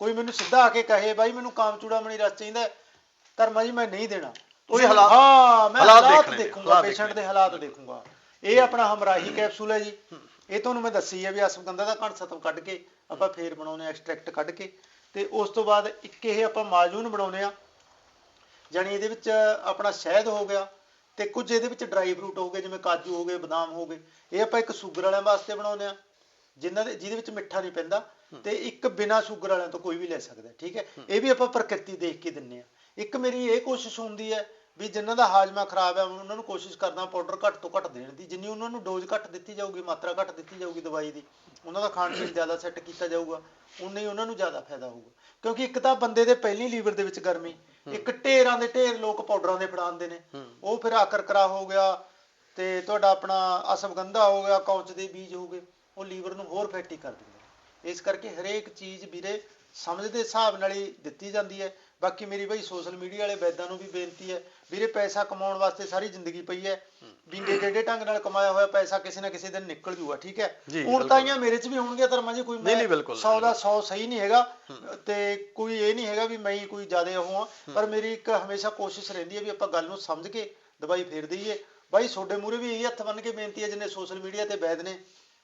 ਕੋਈ ਮੈਨੂੰ ਸਿੱਧਾ ਆ ਕੇ ਕਹੇ ਬਾਈ ਮੈਨੂੰ ਕਾਮ ਚੂੜਾਮਣੀ ਰਸ ਚਾਹੀਦਾ ਧਰਮਾ ਜੀ ਮੈਂ ਨਹੀਂ ਦੇਣਾ। ਤੁਸੀਂ ਹਾਲਾਤ- ਹਾਂ ਮੈਂ ਹਾਲਾਤ ਦੇਖਣੇ ਨੇ, ਦੇਖੂੰਗਾ ਹਾਲਾਤ ਪੇਸ਼ੈਂਟ ਦੇਖਣੇ ਦੇ ਹਾਲਾਤ ਦੇਖੂੰਗਾ। ਇਹ ਆਪਣਾ ਹਮਰਾਹੀ ਕੈਪਸੂਲ ਹੈ ਜੀ। ਇਹ ਤੁਹਾਨੂੰ ਮੈਂ ਦੱਸੀ ਹੈ ਵੀ ਅਸਮਗੰਧਾ ਦਾ ਘਣ ਸਤਮ ਕੱਢ ਕੇ ਆਪਾਂ ਫੇਰ ਬਣਾਉਨੇ ਐਕਸਟ੍ਰੈਕਟ ਕੱਢ ਕੇ। ਤੇ ਉਸ ਤੋਂ ਬਾਅਦ ਇੱਕ ਇਹ ਆਪਾਂ ਮਾਜੂਨ ਬਣਾਉਨੇ ਆ ਜਾਣੀ ਇਹਦੇ ਵਿੱਚ ਆਪਣਾ ਸ਼ਹਿਦ ਹੋ ਗਿਆ ਤੇ ਕੁਝ ਇਹਦੇ ਵਿੱਚ ਡਰਾਈ ਫਰੂਟ ਹੋ ਗਏ ਜਿਵੇਂ ਕਾਜੂ ਹੋ ਗਏ ਬਦਾਮ ਹੋ ਗਏ। ਇਹ ਆਪਾਂ ਇੱਕ ਸ਼ੂਗਰ ਵਾਲਿਆਂ ਵਾਸਤੇ ਬਣਾਉਨੇ ਆ ਜਿਨ੍ਹਾਂ ਦੇ ਜਿਹਦੇ ਵਿੱਚ ਮਿੱਠਾ ਨਹੀਂ ਪੈਂਦਾ। ਤੇ ਇੱਕ ਬਿਨਾ ਸ਼ੂਗਰ ਵਾਲਿਆਂ ਤੋਂ ਕੋਈ ਵੀ ਲੈ ਸਕਦਾ ਹੈ, ਠੀਕ ਹੈ? ਇਹ ਵੀ ਆਪਾਂ ਪ੍ਰਕਿਰਤੀ ਦੇਖ ਕੇ ਦਿੰਨੇ ਆ ਇੱਕ ਮੇਰੀ ਇਹ ਕੋਸ਼ਿਸ਼ ਹੁੰਦੀ ਹੈ ਵੀ ਜਿਨ੍ਹਾਂ ਦਾ ਹਾਜ਼ਮਾ ਖਰਾਬ ਹੈ ਉਹਨਾਂ ਨੂੰ ਕੋਸ਼ਿਸ਼ ਕਰਦਾ ਪਾਊਡਰ ਘੱਟ ਤੋਂ ਘੱਟ ਦੇਣ ਦੀ। ਜਿੰਨੀ ਉਹਨਾਂ ਨੂੰ ਡੋਜ਼ ਘੱਟ ਦਿੱਤੀ ਜਾਊਗੀ ਮਾਤਰਾ ਘੱਟ ਦਿੱਤੀ ਜਾਊਗੀ ਦਵਾਈ ਦੀ ਉਹਨਾਂ ਦਾ ਖਾਣ ਪੀਣ ਜ਼ਿਆਦਾ ਸੈੱਟ ਕੀਤਾ ਜਾਊਗਾ ਉਨਾ ਹੀ ਉਹਨਾਂ ਨੂੰ ਜ਼ਿਆਦਾ ਫਾਇਦਾ ਹੋਊਗਾ। ਕਿਉਂਕਿ ਇੱਕ ਤਾਂ ਬੰਦੇ ਦੇ ਪਹਿਲੀ ਲੀਵਰ ਦੇ ਵਿੱਚ ਗਰਮੀ ਇੱਕ ਢੇਰਾਂ ਦੇ ਢੇਰ ਲੋਕ ਪਾਊਡਰਾਂ ਦੇ ਫੜਾਉਂਦੇ ਨੇ। ਉਹ ਫਿਰ ਆਕਰਕਰਾ ਹੋ ਗਿਆ ਤੇ ਤੁਹਾਡਾ ਆਪਣਾ ਅਸਵਗੰਧਾ ਹੋ ਗਿਆ ਕੌਚ ਦੇ ਬੀਜ ਹੋ ਗਏ ਉਹ ਲੀਵਰ ਨੂੰ ਹੋਰ ਫੈਟੀ ਕਰ ਦਿੰਦੇ ਇਸ ਕਰਕੇ ਹਰੇਕ ਚੀਜ਼ ਵੀਰੇ ਸਮਝ ਦੇ ਹਿਸਾਬ ਨਾਲ ਹੀ ਦਿੱਤੀ ਜਾਂਦੀ ਹੈ। ਬਾਕੀ ਮੇਰੀ ਬਈ ਸੋਸ਼ਲ ਮੀਡੀਆ ਵਾਲੇ ਵੈਦਾਂ ਨੂੰ ਵੀ ਬੇਨਤੀ ਹੈ ਵੀਰੇ ਪੈਸਾ ਕਮਾਉਣ ਵਾਸਤੇ ਸਾਰੀ ਜ਼ਿੰਦਗੀ ਪਈ ਹੈ ਵਿੰਗੇ ਟੇਢੇ ਢੰਗ ਨਾਲ ਕਮਾਇਆ ਹੋਇਆ ਪੈਸਾ ਕਿਸੇ ਨਾ ਕਿਸੇ ਦਿਨ ਨਿਕਲ ਜੂਗਾ ਠੀਕ ਹੈ? ਜੀ, ਹੁਣ ਤਾਂ ਇਹ ਮੇਰੇ 'ਚ ਵੀ ਹੋਣਗੇ ਧਰਮਾ ਜੀ ਕੋਈ ਬਿਲਕੁਲ, 100 ਦਾ 100 ਸਹੀ ਨਹੀਂ ਹੈਗਾ ਤੇ ਕੋਈ ਇਹ ਨਹੀਂ ਹੈਗਾ ਵੀ ਮੈਂ ਹੀ ਕੋਈ ਜ਼ਿਆਦਾ ਉਹ ਆ ਪਰ ਮੇਰੀ ਇੱਕ ਹਮੇਸ਼ਾ ਕੋਸ਼ਿਸ਼ ਰਹਿੰਦੀ ਹੈ ਵੀ ਆਪਾਂ ਗੱਲ ਨੂੰ ਸਮਝ ਕੇ ਦਵਾਈ ਫੇਰ ਦਈਏ। ਬਾਈ ਤੁਹਾਡੇ ਮੂਹਰੇ ਵੀ ਇਹੀ ਹੱਥ ਬੰਨ ਕੇ ਬੇਨਤੀ ਹੈ ਜਿੰਨੇ ਸੋਸ਼ਲ ਮੀਡੀਆ ਤੇ ਵੈਦ ਨੇ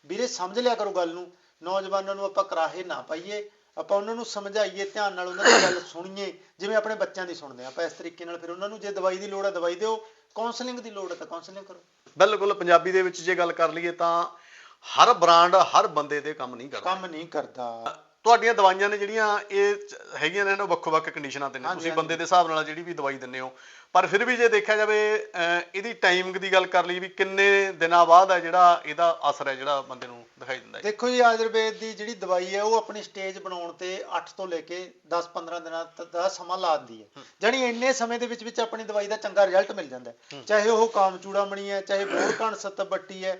ਵੀਰੇ ਸਮਝ ਲਿਆ ਕਰੋ ਗੱਲ ਨੂੰ ਨੌਜਵਾਨਾਂ ਨੂੰ ਆਪਾਂ ਕਰਾਹੇ ਨਾ ਪਾਈਏ। ਆਪਾਂ ਉਹਨਾਂ ਨੂੰ ਸਮਝਾਈਏ ਧਿਆਨ ਨਾਲ ਉਹਨਾਂ ਦੀ ਗੱਲ ਸੁਣੀਏ ਜਿਵੇਂ ਆਪਣੇ ਬੱਚਿਆਂ ਦੀ ਸੁਣਦੇ ਆਪਾਂ ਇਸ ਤਰੀਕੇ ਨਾਲ ਫਿਰ ਉਹਨਾਂ ਨੂੰ ਜੇ ਦਵਾਈ ਦੀ ਲੋੜ ਹੈ ਦਵਾਈ ਦਿਓ। ਕਾਉਂਸਲਿੰਗ ਦੀ ਲੋੜ ਹੈ ਤਾਂ ਕਾਉਂਸਲਿੰਗ ਕਰੋ। ਬਿਲਕੁਲ ਪੰਜਾਬੀ ਦੇ ਵਿੱਚ ਜੇ ਗੱਲ ਕਰ ਲਈਏ ਤਾਂ ਹਰ ਬ੍ਰਾਂਡ ਹਰ ਬੰਦੇ ਦੇ ਕੰਮ ਨਹੀਂ ਕਰਦਾ। ਕੰਮ ਨਹੀਂ ਕਰਦਾ। ਤੁਹਾਡੀਆਂ ਦਵਾਈਆਂ ਨੇ ਜਿਹੜੀਆਂ ਇਹ ਹੈਗੀਆਂ ਨੇ ਨਾ ਵੱਖੋ-ਵੱਖ ਕੰਡੀਸ਼ਨਾਂ ਤੇ ਨੇ। ਤੁਸੀਂ। ਬੰਦੇ ਦੇ ਹਿਸਾਬ ਨਾਲ ਜਿਹੜੀ ਵੀ ਦਵਾਈ ਦਿੰਦੇ ਹੋ ਪਰ ਫਿਰ ਵੀ ਜੇ ਦੇਖਿਆ ਜਾਵੇ ਇਹਦੀ ਟਾਈਮਿੰਗ ਦੀ ਗੱਲ ਕਰ ਲਈ ਵੀ ਕਿੰਨੇ ਦਿਨਾਂ ਬਾਅਦ ਹੈ ਜਿਹੜਾ ਇਹਦਾ ਅਸਰ ਹੈ ਜਿਹੜਾ ਬੰਦੇ ਨੂੰ ਦਿਖਾਈ ਦਿੰਦਾ ਹੈ। ਦੇਖੋ ਜੀ ਆਯੁਰਵੇਦ ਦੀ ਜਿਹੜੀ ਦਵਾਈ ਹੈ ਉਹ ਆਪਣੀ ਸਟੇਜ ਬਣਾਉਣ ਤੇ 8 ਤੋਂ ਲੈ ਕੇ 10-15 ਦਿਨਾਂ ਦਾ ਸਮਾਂ ਲਾ ਦਿੰਦੀ ਹੈ। ਜਾਣੀ ਇੰਨੇ ਸਮੇਂ ਦੇ ਵਿੱਚ ਵਿੱਚ ਆਪਣੀ ਦਵਾਈ ਦਾ ਚੰਗਾ ਰਿਜ਼ਲਟ ਮਿਲ ਜਾਂਦਾ ਹੈ। ਚਾਹੇ ਉਹ ਕਾਮਚੂੜਾਮਣੀ ਹੈ ਚਾਹੇ ਬੋਰਕਣ ਸਤਬੱਟੀ ਹੈ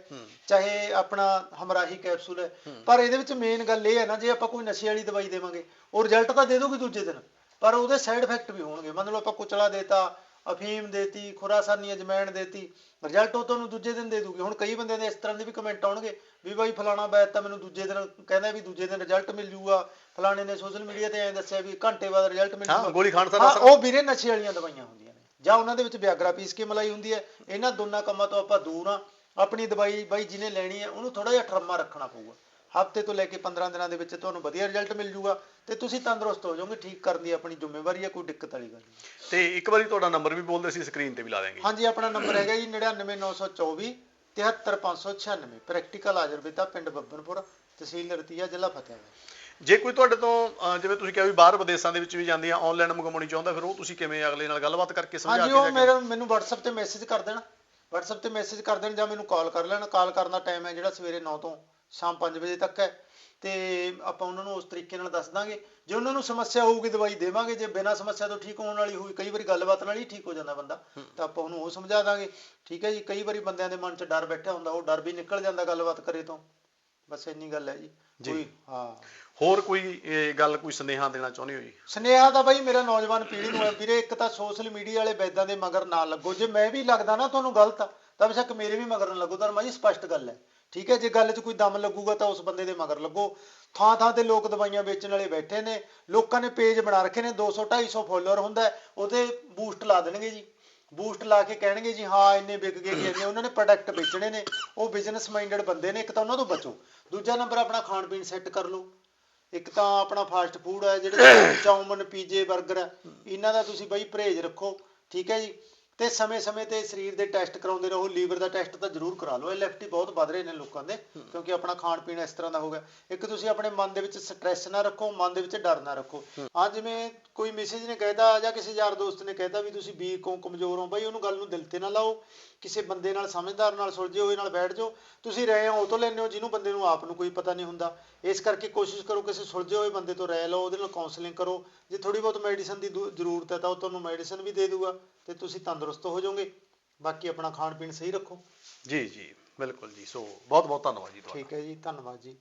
ਚਾਹੇ ਆਪਣਾ ਹਮਰਾਹੀ ਕੈਪਸੂਲ ਹੈ। ਪਰ ਇਹਦੇ ਵਿੱਚ ਮੇਨ ਗੱਲ ਇਹ ਹੈ ਨਾ ਜੇ ਆਪਾਂ ਕੋਈ ਨਸ਼ੇ ਵਾਲੀ ਦਵਾਈ ਦੇਵਾਂਗੇ ਉਹ ਰਿਜ਼ਲਟ ਤਾਂ ਦੇ ਦੋਗੇ ਦੂਜੇ ਦਿਨ। ਪਰ ਉਹਦੇ ਸਾਈਡ ਇਫੈਕਟ ਵੀ ਹੋਣਗੇ। ਮੰਨ ਲਓ ਆਪਾਂ ਕੁਚਲਾ ਦੇਤਾ ਅਫੀਮ ਦੇਤੀ ਖੁਰਾਸਾਨੀ ਅਜਮੈਣ ਦੇਤੀ ਰਿਜ਼ਲਟ ਉਹ ਤੁਹਾਨੂੰ ਦੂਜੇ ਦਿਨ ਦੇ ਦੂਗੀ ਹੁਣ ਕਈ ਬੰਦਿਆਂ ਦੇ ਇਸ ਤਰ੍ਹਾਂ ਦੇ ਵੀ ਕਮੈਂਟ ਆਉਣਗੇ ਵੀ ਬਾਈ ਫਲਾਣਾ ਬੈਤ ਤਾਂ ਮੈਨੂੰ ਦੂਜੇ ਦਿਨ ਕਹਿੰਦਾ ਵੀ ਦੂਜੇ ਦਿਨ ਰਿਜ਼ਲਟ ਮਿਲ ਜੂਗਾ। ਫਲਾਣੇ ਨੇ ਸੋਸ਼ਲ ਮੀਡੀਆ ਤੇ ਐਂ ਦੱਸਿਆ ਵੀ ਘੰਟੇ ਬਾਅਦ ਰਿਜ਼ਲਟ ਮਿਲ ਹਾਂ ਜੂਗਾ। ਗੋਲੀ ਖਾਣ ਅਸਰ ਉਹ ਵੀਰੇ ਨਸ਼ੇ ਵਾਲੀਆਂ ਦਵਾਈਆਂ ਹੁੰਦੀਆਂ ਨੇ। ਜਾਂ ਉਹਨਾਂ ਦੇ ਵਿੱਚ ਵਿਆਗਰਾ ਪੀਸ ਕੇ ਮਲਾਈ ਹੁੰਦੀ ਹੈ। ਇਹਨਾਂ ਦੋਨਾਂ ਕੰਮਾਂ ਤੋਂ ਆਪਾਂ ਦੂਰ ਆ ਆਪਣੀ ਦਵਾਈ ਬਾਈ ਜਿਹਨੇ ਲੈਣੀ ਹੈ ਉਹਨੂੰ ਥੋੜਾ ਜਿਹਾ ਠਰਮਾ ਰੱਖਣਾ ਪਊਗਾ। ਹਫ਼ਤੇ ਤੋਂ ਲੈ ਕੇ 15 ਦਿਨਾਂ ਦੇ ਵਿੱਚ ਤੁਹਾਨੂੰ ਵਧੀਆ ਰਿਜ਼ਲਟ ਮਿਲ ਜੂਗਾ ਤੇ ਤੁਸੀਂ ਤੰਦਰੁਸਤ ਹੋ ਜਾਓਗੇ ਠੀਕ ਕਰਨ ਦੀ ਆਪਣੀ ਜ਼ਿੰਮੇਵਾਰੀ ਹੈ ਕੋਈ ਦਿੱਕਤ ਵਾਲੀ ਗੱਲ ਨਹੀਂ। ਤੇ ਇੱਕ ਵਾਰੀ ਤੁਹਾਡਾ ਨੰਬਰ ਵੀ ਬੋਲਦੇ ਸੀ ਸਕਰੀਨ ਤੇ ਵੀ ਲਾ ਦੇਵਾਂਗੇ ਹਾਂਜੀ ਆਪਣਾ ਨੰਬਰ ਹੈਗਾ ਜੀ 99924 73596 ਪ੍ਰੈਕਟੀਕਲ ਆਯੁਰਵੇਦਾ ਪਿੰਡ ਬੱਬਨਪੁਰ ਤਹਿਸੀਲ ਰਤੀਆ ਜ਼ਿਲ੍ਹਾ ਫਤਿਹਾਬਾਦ ਜੇ ਕੋਈ ਤੁਹਾਡੇ ਤੋਂ ਜਿਵੇਂ ਤੁਸੀਂ ਕਿਹਾ ਵੀ ਬਾਹਰ ਵਿਦੇਸ਼ਾਂ ਦੇ ਵਿੱਚ ਵੀ ਜਾਂਦੀਆਂ ਆਨਲਾਈਨ ਮੰਗਵਾਉਣੀ ਚਾਹੁੰਦਾ ਫਿਰ ਉਹ ਤੁਸੀਂ ਕਿਵੇਂ ਅਗਲੇ ਨਾਲ ਗੱਲਬਾਤ ਕਰਕੇ ਸਮਝਾ ਹਾਂਜੀ ਕੇ ਉਹ ਜਾਂ ਮੇਰੇ ਮੈਨੂੰ WhatsApp ਤੇ ਮੈਸੇਜ ਕਰ ਦੇਣ। WhatsApp ਤੇ ਮੈਸੇਜ ਕਰ ਦੇਣ ਜਾਂ ਮੈਨੂੰ ਕਾਲ ਕਰ ਲੈਣ। ਕਾਲ ਕਰਨ ਦਾ ਟਾਈਮ ਹੈ ਜਿਹੜਾ ਸਵੇਰੇ 9 ਤੋਂ ਸ਼ਾਮ 5 ਵਜੇ ਤੱਕ ਹੈ। ਤੇ ਆਪਾਂ ਉਹਨਾਂ ਨੂੰ ਉਸ ਤਰੀਕੇ ਨਾਲ ਦੱਸ ਦਾਂਗੇ। ਜੇ ਉਹਨਾਂ ਨੂੰ ਸਮੱਸਿਆ ਹੋਊਗੀ ਦਵਾਈ ਦੇਵਾਂਗੇ। ਜੇ ਬਿਨਾਂ ਸਮੱਸਿਆ ਤੋਂ ਠੀਕ ਹੋਣ ਵਾਲੀ ਹੋਈ ਕਈ ਵਾਰੀ ਗੱਲਬਾਤ ਨਾਲ ਹੀ ਠੀਕ ਹੋ ਜਾਂਦਾ ਬੰਦਾ। ਤਾਂ ਆਪਾਂ ਉਹਨੂੰ ਉਹ ਸਮਝਾ ਦਾਂਗੇ। ਠੀਕ ਹੈ ਜੀ ਕਈ ਵਾਰੀ ਬੰਦਿਆਂ ਦੇ ਮਨ 'ਚ ਡਰ ਬੈਠਾ ਹੁੰਦਾ। ਉਹ ਡਰ ਵੀ ਨਿਕਲ ਜਾਂਦਾ ਗੱਲਬਾਤ ਕਰੇ ਤੋਂ। ਬਸ ਇੰਨੀ ਗੱਲ ਹੈ ਜੀ। ਕੋਈ ਹਾਂ। ਹੋਰ ਕੋਈ ਇਹ ਗੱਲ ਕੋਈ ਸੁਨੇਹਾ ਦੇਣਾ ਚਾਹੁੰਦੇ ਹੋ ਜੀ? ਸਨੇਹਾ ਤਾਂ ਬਾਈ ਮੇਰਾ ਨੌਜਵਾਨ ਪੀੜ੍ਹੀ ਨੂੰ ਹੈ। ਵੀਰੇ ਇੱਕ ਤਾਂ ਸੋਸ਼ਲ ਮੀਡੀਆ ਵਾਲੇ ਵੈਦਾਂ ਦੇ ਮਗਰ ਨਾ ਲੱਗੋ। ਜੇ ਮੈਂ ਵੀ ਲੱਗਦਾ ਨਾ ਤੁਹਾਨੂੰ ਗਲਤ ਤਾਂ ਬੇਸ਼ੱਕ ਮੇਰੇ ਵੀ ਮਗਰ ਨਾ ਲੱਗੋ। ਤਾਂ ਮੈਂ ਜੀ ਸਪਸ਼ਟ ਗੱਲ ਹੈ। ਠੀਕ ਹੈ ਜੇ ਗੱਲ 'ਚ ਕੋਈ ਦਮ ਲੱਗੂਗਾ ਤਾਂ ਉਸ ਬੰਦੇ ਦੇ ਮਗਰ ਲੱਗੋ। ਥਾਂ ਥਾਂ ਤੇ ਲੋਕ ਦਵਾਈਆਂ ਵੇਚਣ ਵਾਲੇ ਬੈਠੇ ਨੇ। ਲੋਕਾਂ ਨੇ ਪੇਜ ਬਣਾ ਰੱਖੇ ਨੇ 200 250 ਫੋਲੋਅਰ ਹੁੰਦਾ ਉਹਦੇ ਬੂਸਟ ਲਾ ਦੇਣਗੇ ਜੀ। ਬੂਸਟ ਲਾ ਕੇ ਕਹਿਣਗੇ ਜੀ ਹਾਂ ਇੰਨੇ ਵਿਕ ਗਏ ਜੀ ਇੰਨੇ। ਉਹਨਾਂ ਨੇ ਪ੍ਰੋਡਕਟ ਵੇਚਣੇ ਨੇ। ਉਹ ਬਿਜ਼ਨਸ ਮਾਈਂਡਡ ਬੰਦੇ ਨੇ। ਇੱਕ ਤਾਂ ਉਹਨਾਂ ਤੋਂ ਬਚੋ। ਦੂਜਾ ਨੰਬਰ ਆਪਣਾ ਖਾਣ ਪੀਣ ਸੈੱਟ ਕਰ ਲਓ। ਇੱਕ ਤਾਂ ਆਪਣਾ ਫਾਸਟ ਫੂਡ ਹੈ ਜਿਹੜੇ <coughs> ਚਾਉਮਨ ਪੀਜੇ 버ਗਰ ਹੈ। ਇਹਨਾਂ ਦਾ ਤੁਸੀਂ ਬਈ ਪਰਹੇਜ਼ ਰੱਖੋ। ਠੀਕ ਹੈ ਜੀ। ਤੇ ਸਮੇਂ-ਸਮੇਂ ਤੇ ਸਰੀਰ ਦੇ ਟੈਸਟ ਕਰਾਉਂਦੇ ਰਹੋ ਲੀਵਰ ਦਾ ਟੈਸਟ ਤਾਂ ਜ਼ਰੂਰ ਕਰਾ ਲਓ। ਐਲਐਫਟੀ ਬਹੁਤ ਵੱਧ ਰਹੇ ਨੇ ਲੋਕਾਂ ਦੇ ਕਿਉਂਕਿ ਆਪਣਾ ਖਾਣ ਪੀਣ ਇਸ ਤਰ੍ਹਾਂ ਦਾ ਹੋ ਗਿਆ। ਇੱਕ ਤੁਸੀਂ ਆਪਣੇ ਮਨ ਦੇ ਵਿੱਚ ਸਟ੍ਰੈਸ ਨਾ ਰੱਖੋ ਮਨ ਦੇ ਵਿੱਚ ਡਰ ਨਾ ਰੱਖੋ। ਹਾਂ। ਜਿਵੇਂ ਕੋਈ ਮੈਸੇਜ ਨੇ ਕਹਿਦਾ ਜਾਂ ਕਿਸੇ ਯਾਰ ਦੋਸਤ ਨੇ ਕਹਿਤਾ ਵੀ ਤੁਸੀਂ ਵੀਕ ਹੋ ਕਮਜ਼ੋਰ ਹੋ ਬਈ ਉਹਨੂੰ ਗੱਲ ਨੂੰ ਦਿਲ ਤੇ ਨਾ ਲਾਓ। ਕਿਸੇ ਬੰਦੇ ਨਾਲ ਸਮਝਦਾਰ ਨਾਲ ਸੁਲਝੇ ਹੋਏ ਨਾਲ ਬੈਠ ਜਾਓ। ਤੁਸੀਂ ਰਾਏ ਉਹ ਤੋਂ ਲੈਂਦੇ ਹੋ ਜਿਹਨੂੰ ਬੰਦੇ ਨੂੰ ਆਪ ਨੂੰ ਕੋਈ ਪਤਾ ਨਹੀਂ ਹੁੰਦਾ। ਇਸ ਕਰਕੇ ਕੋਸ਼ਿਸ਼ ਕਰੋ ਕਿਸੇ ਸੁਲਝੇ ਹੋਏ ਬੰਦੇ ਤੋਂ ਰਾਏ ਲਓ ਉਹਦੇ ਨਾਲ ਕਾਉਂਸਲਿੰਗ ਕਰੋ। ਜੇ ਥੋੜੀ ਬਹੁਤ ਮੈਡੀਸਨ ਦੀ ਜ਼ਰੂਰਤ ਹੈ ਤਾਂ ਉਹ ਤੁਹਾਨੂੰ ਮੈਡੀਸਨ ਵੀ ਦੇ ਦੂਗਾ ਤੇ ਤੁਸੀਂ ਤੰਦਰੁਸਤ ਹੋ ਜਾਓਗੇ। ਬਾਕੀ ਆਪਣਾ ਖਾਣ ਪੀਣ ਸਹੀ ਰੱਖੋ। ਜੀ ਜੀ ਬਿਲਕੁਲ ਜੀ। ਸੋ ਬਹੁਤ ਬਹੁਤ ਧੰਨਵਾਦ ਜੀ ਤੁਹਾਡਾ। ਠੀਕ ਹੈ ਜੀ ਧੰਨਵਾਦ ਜੀ।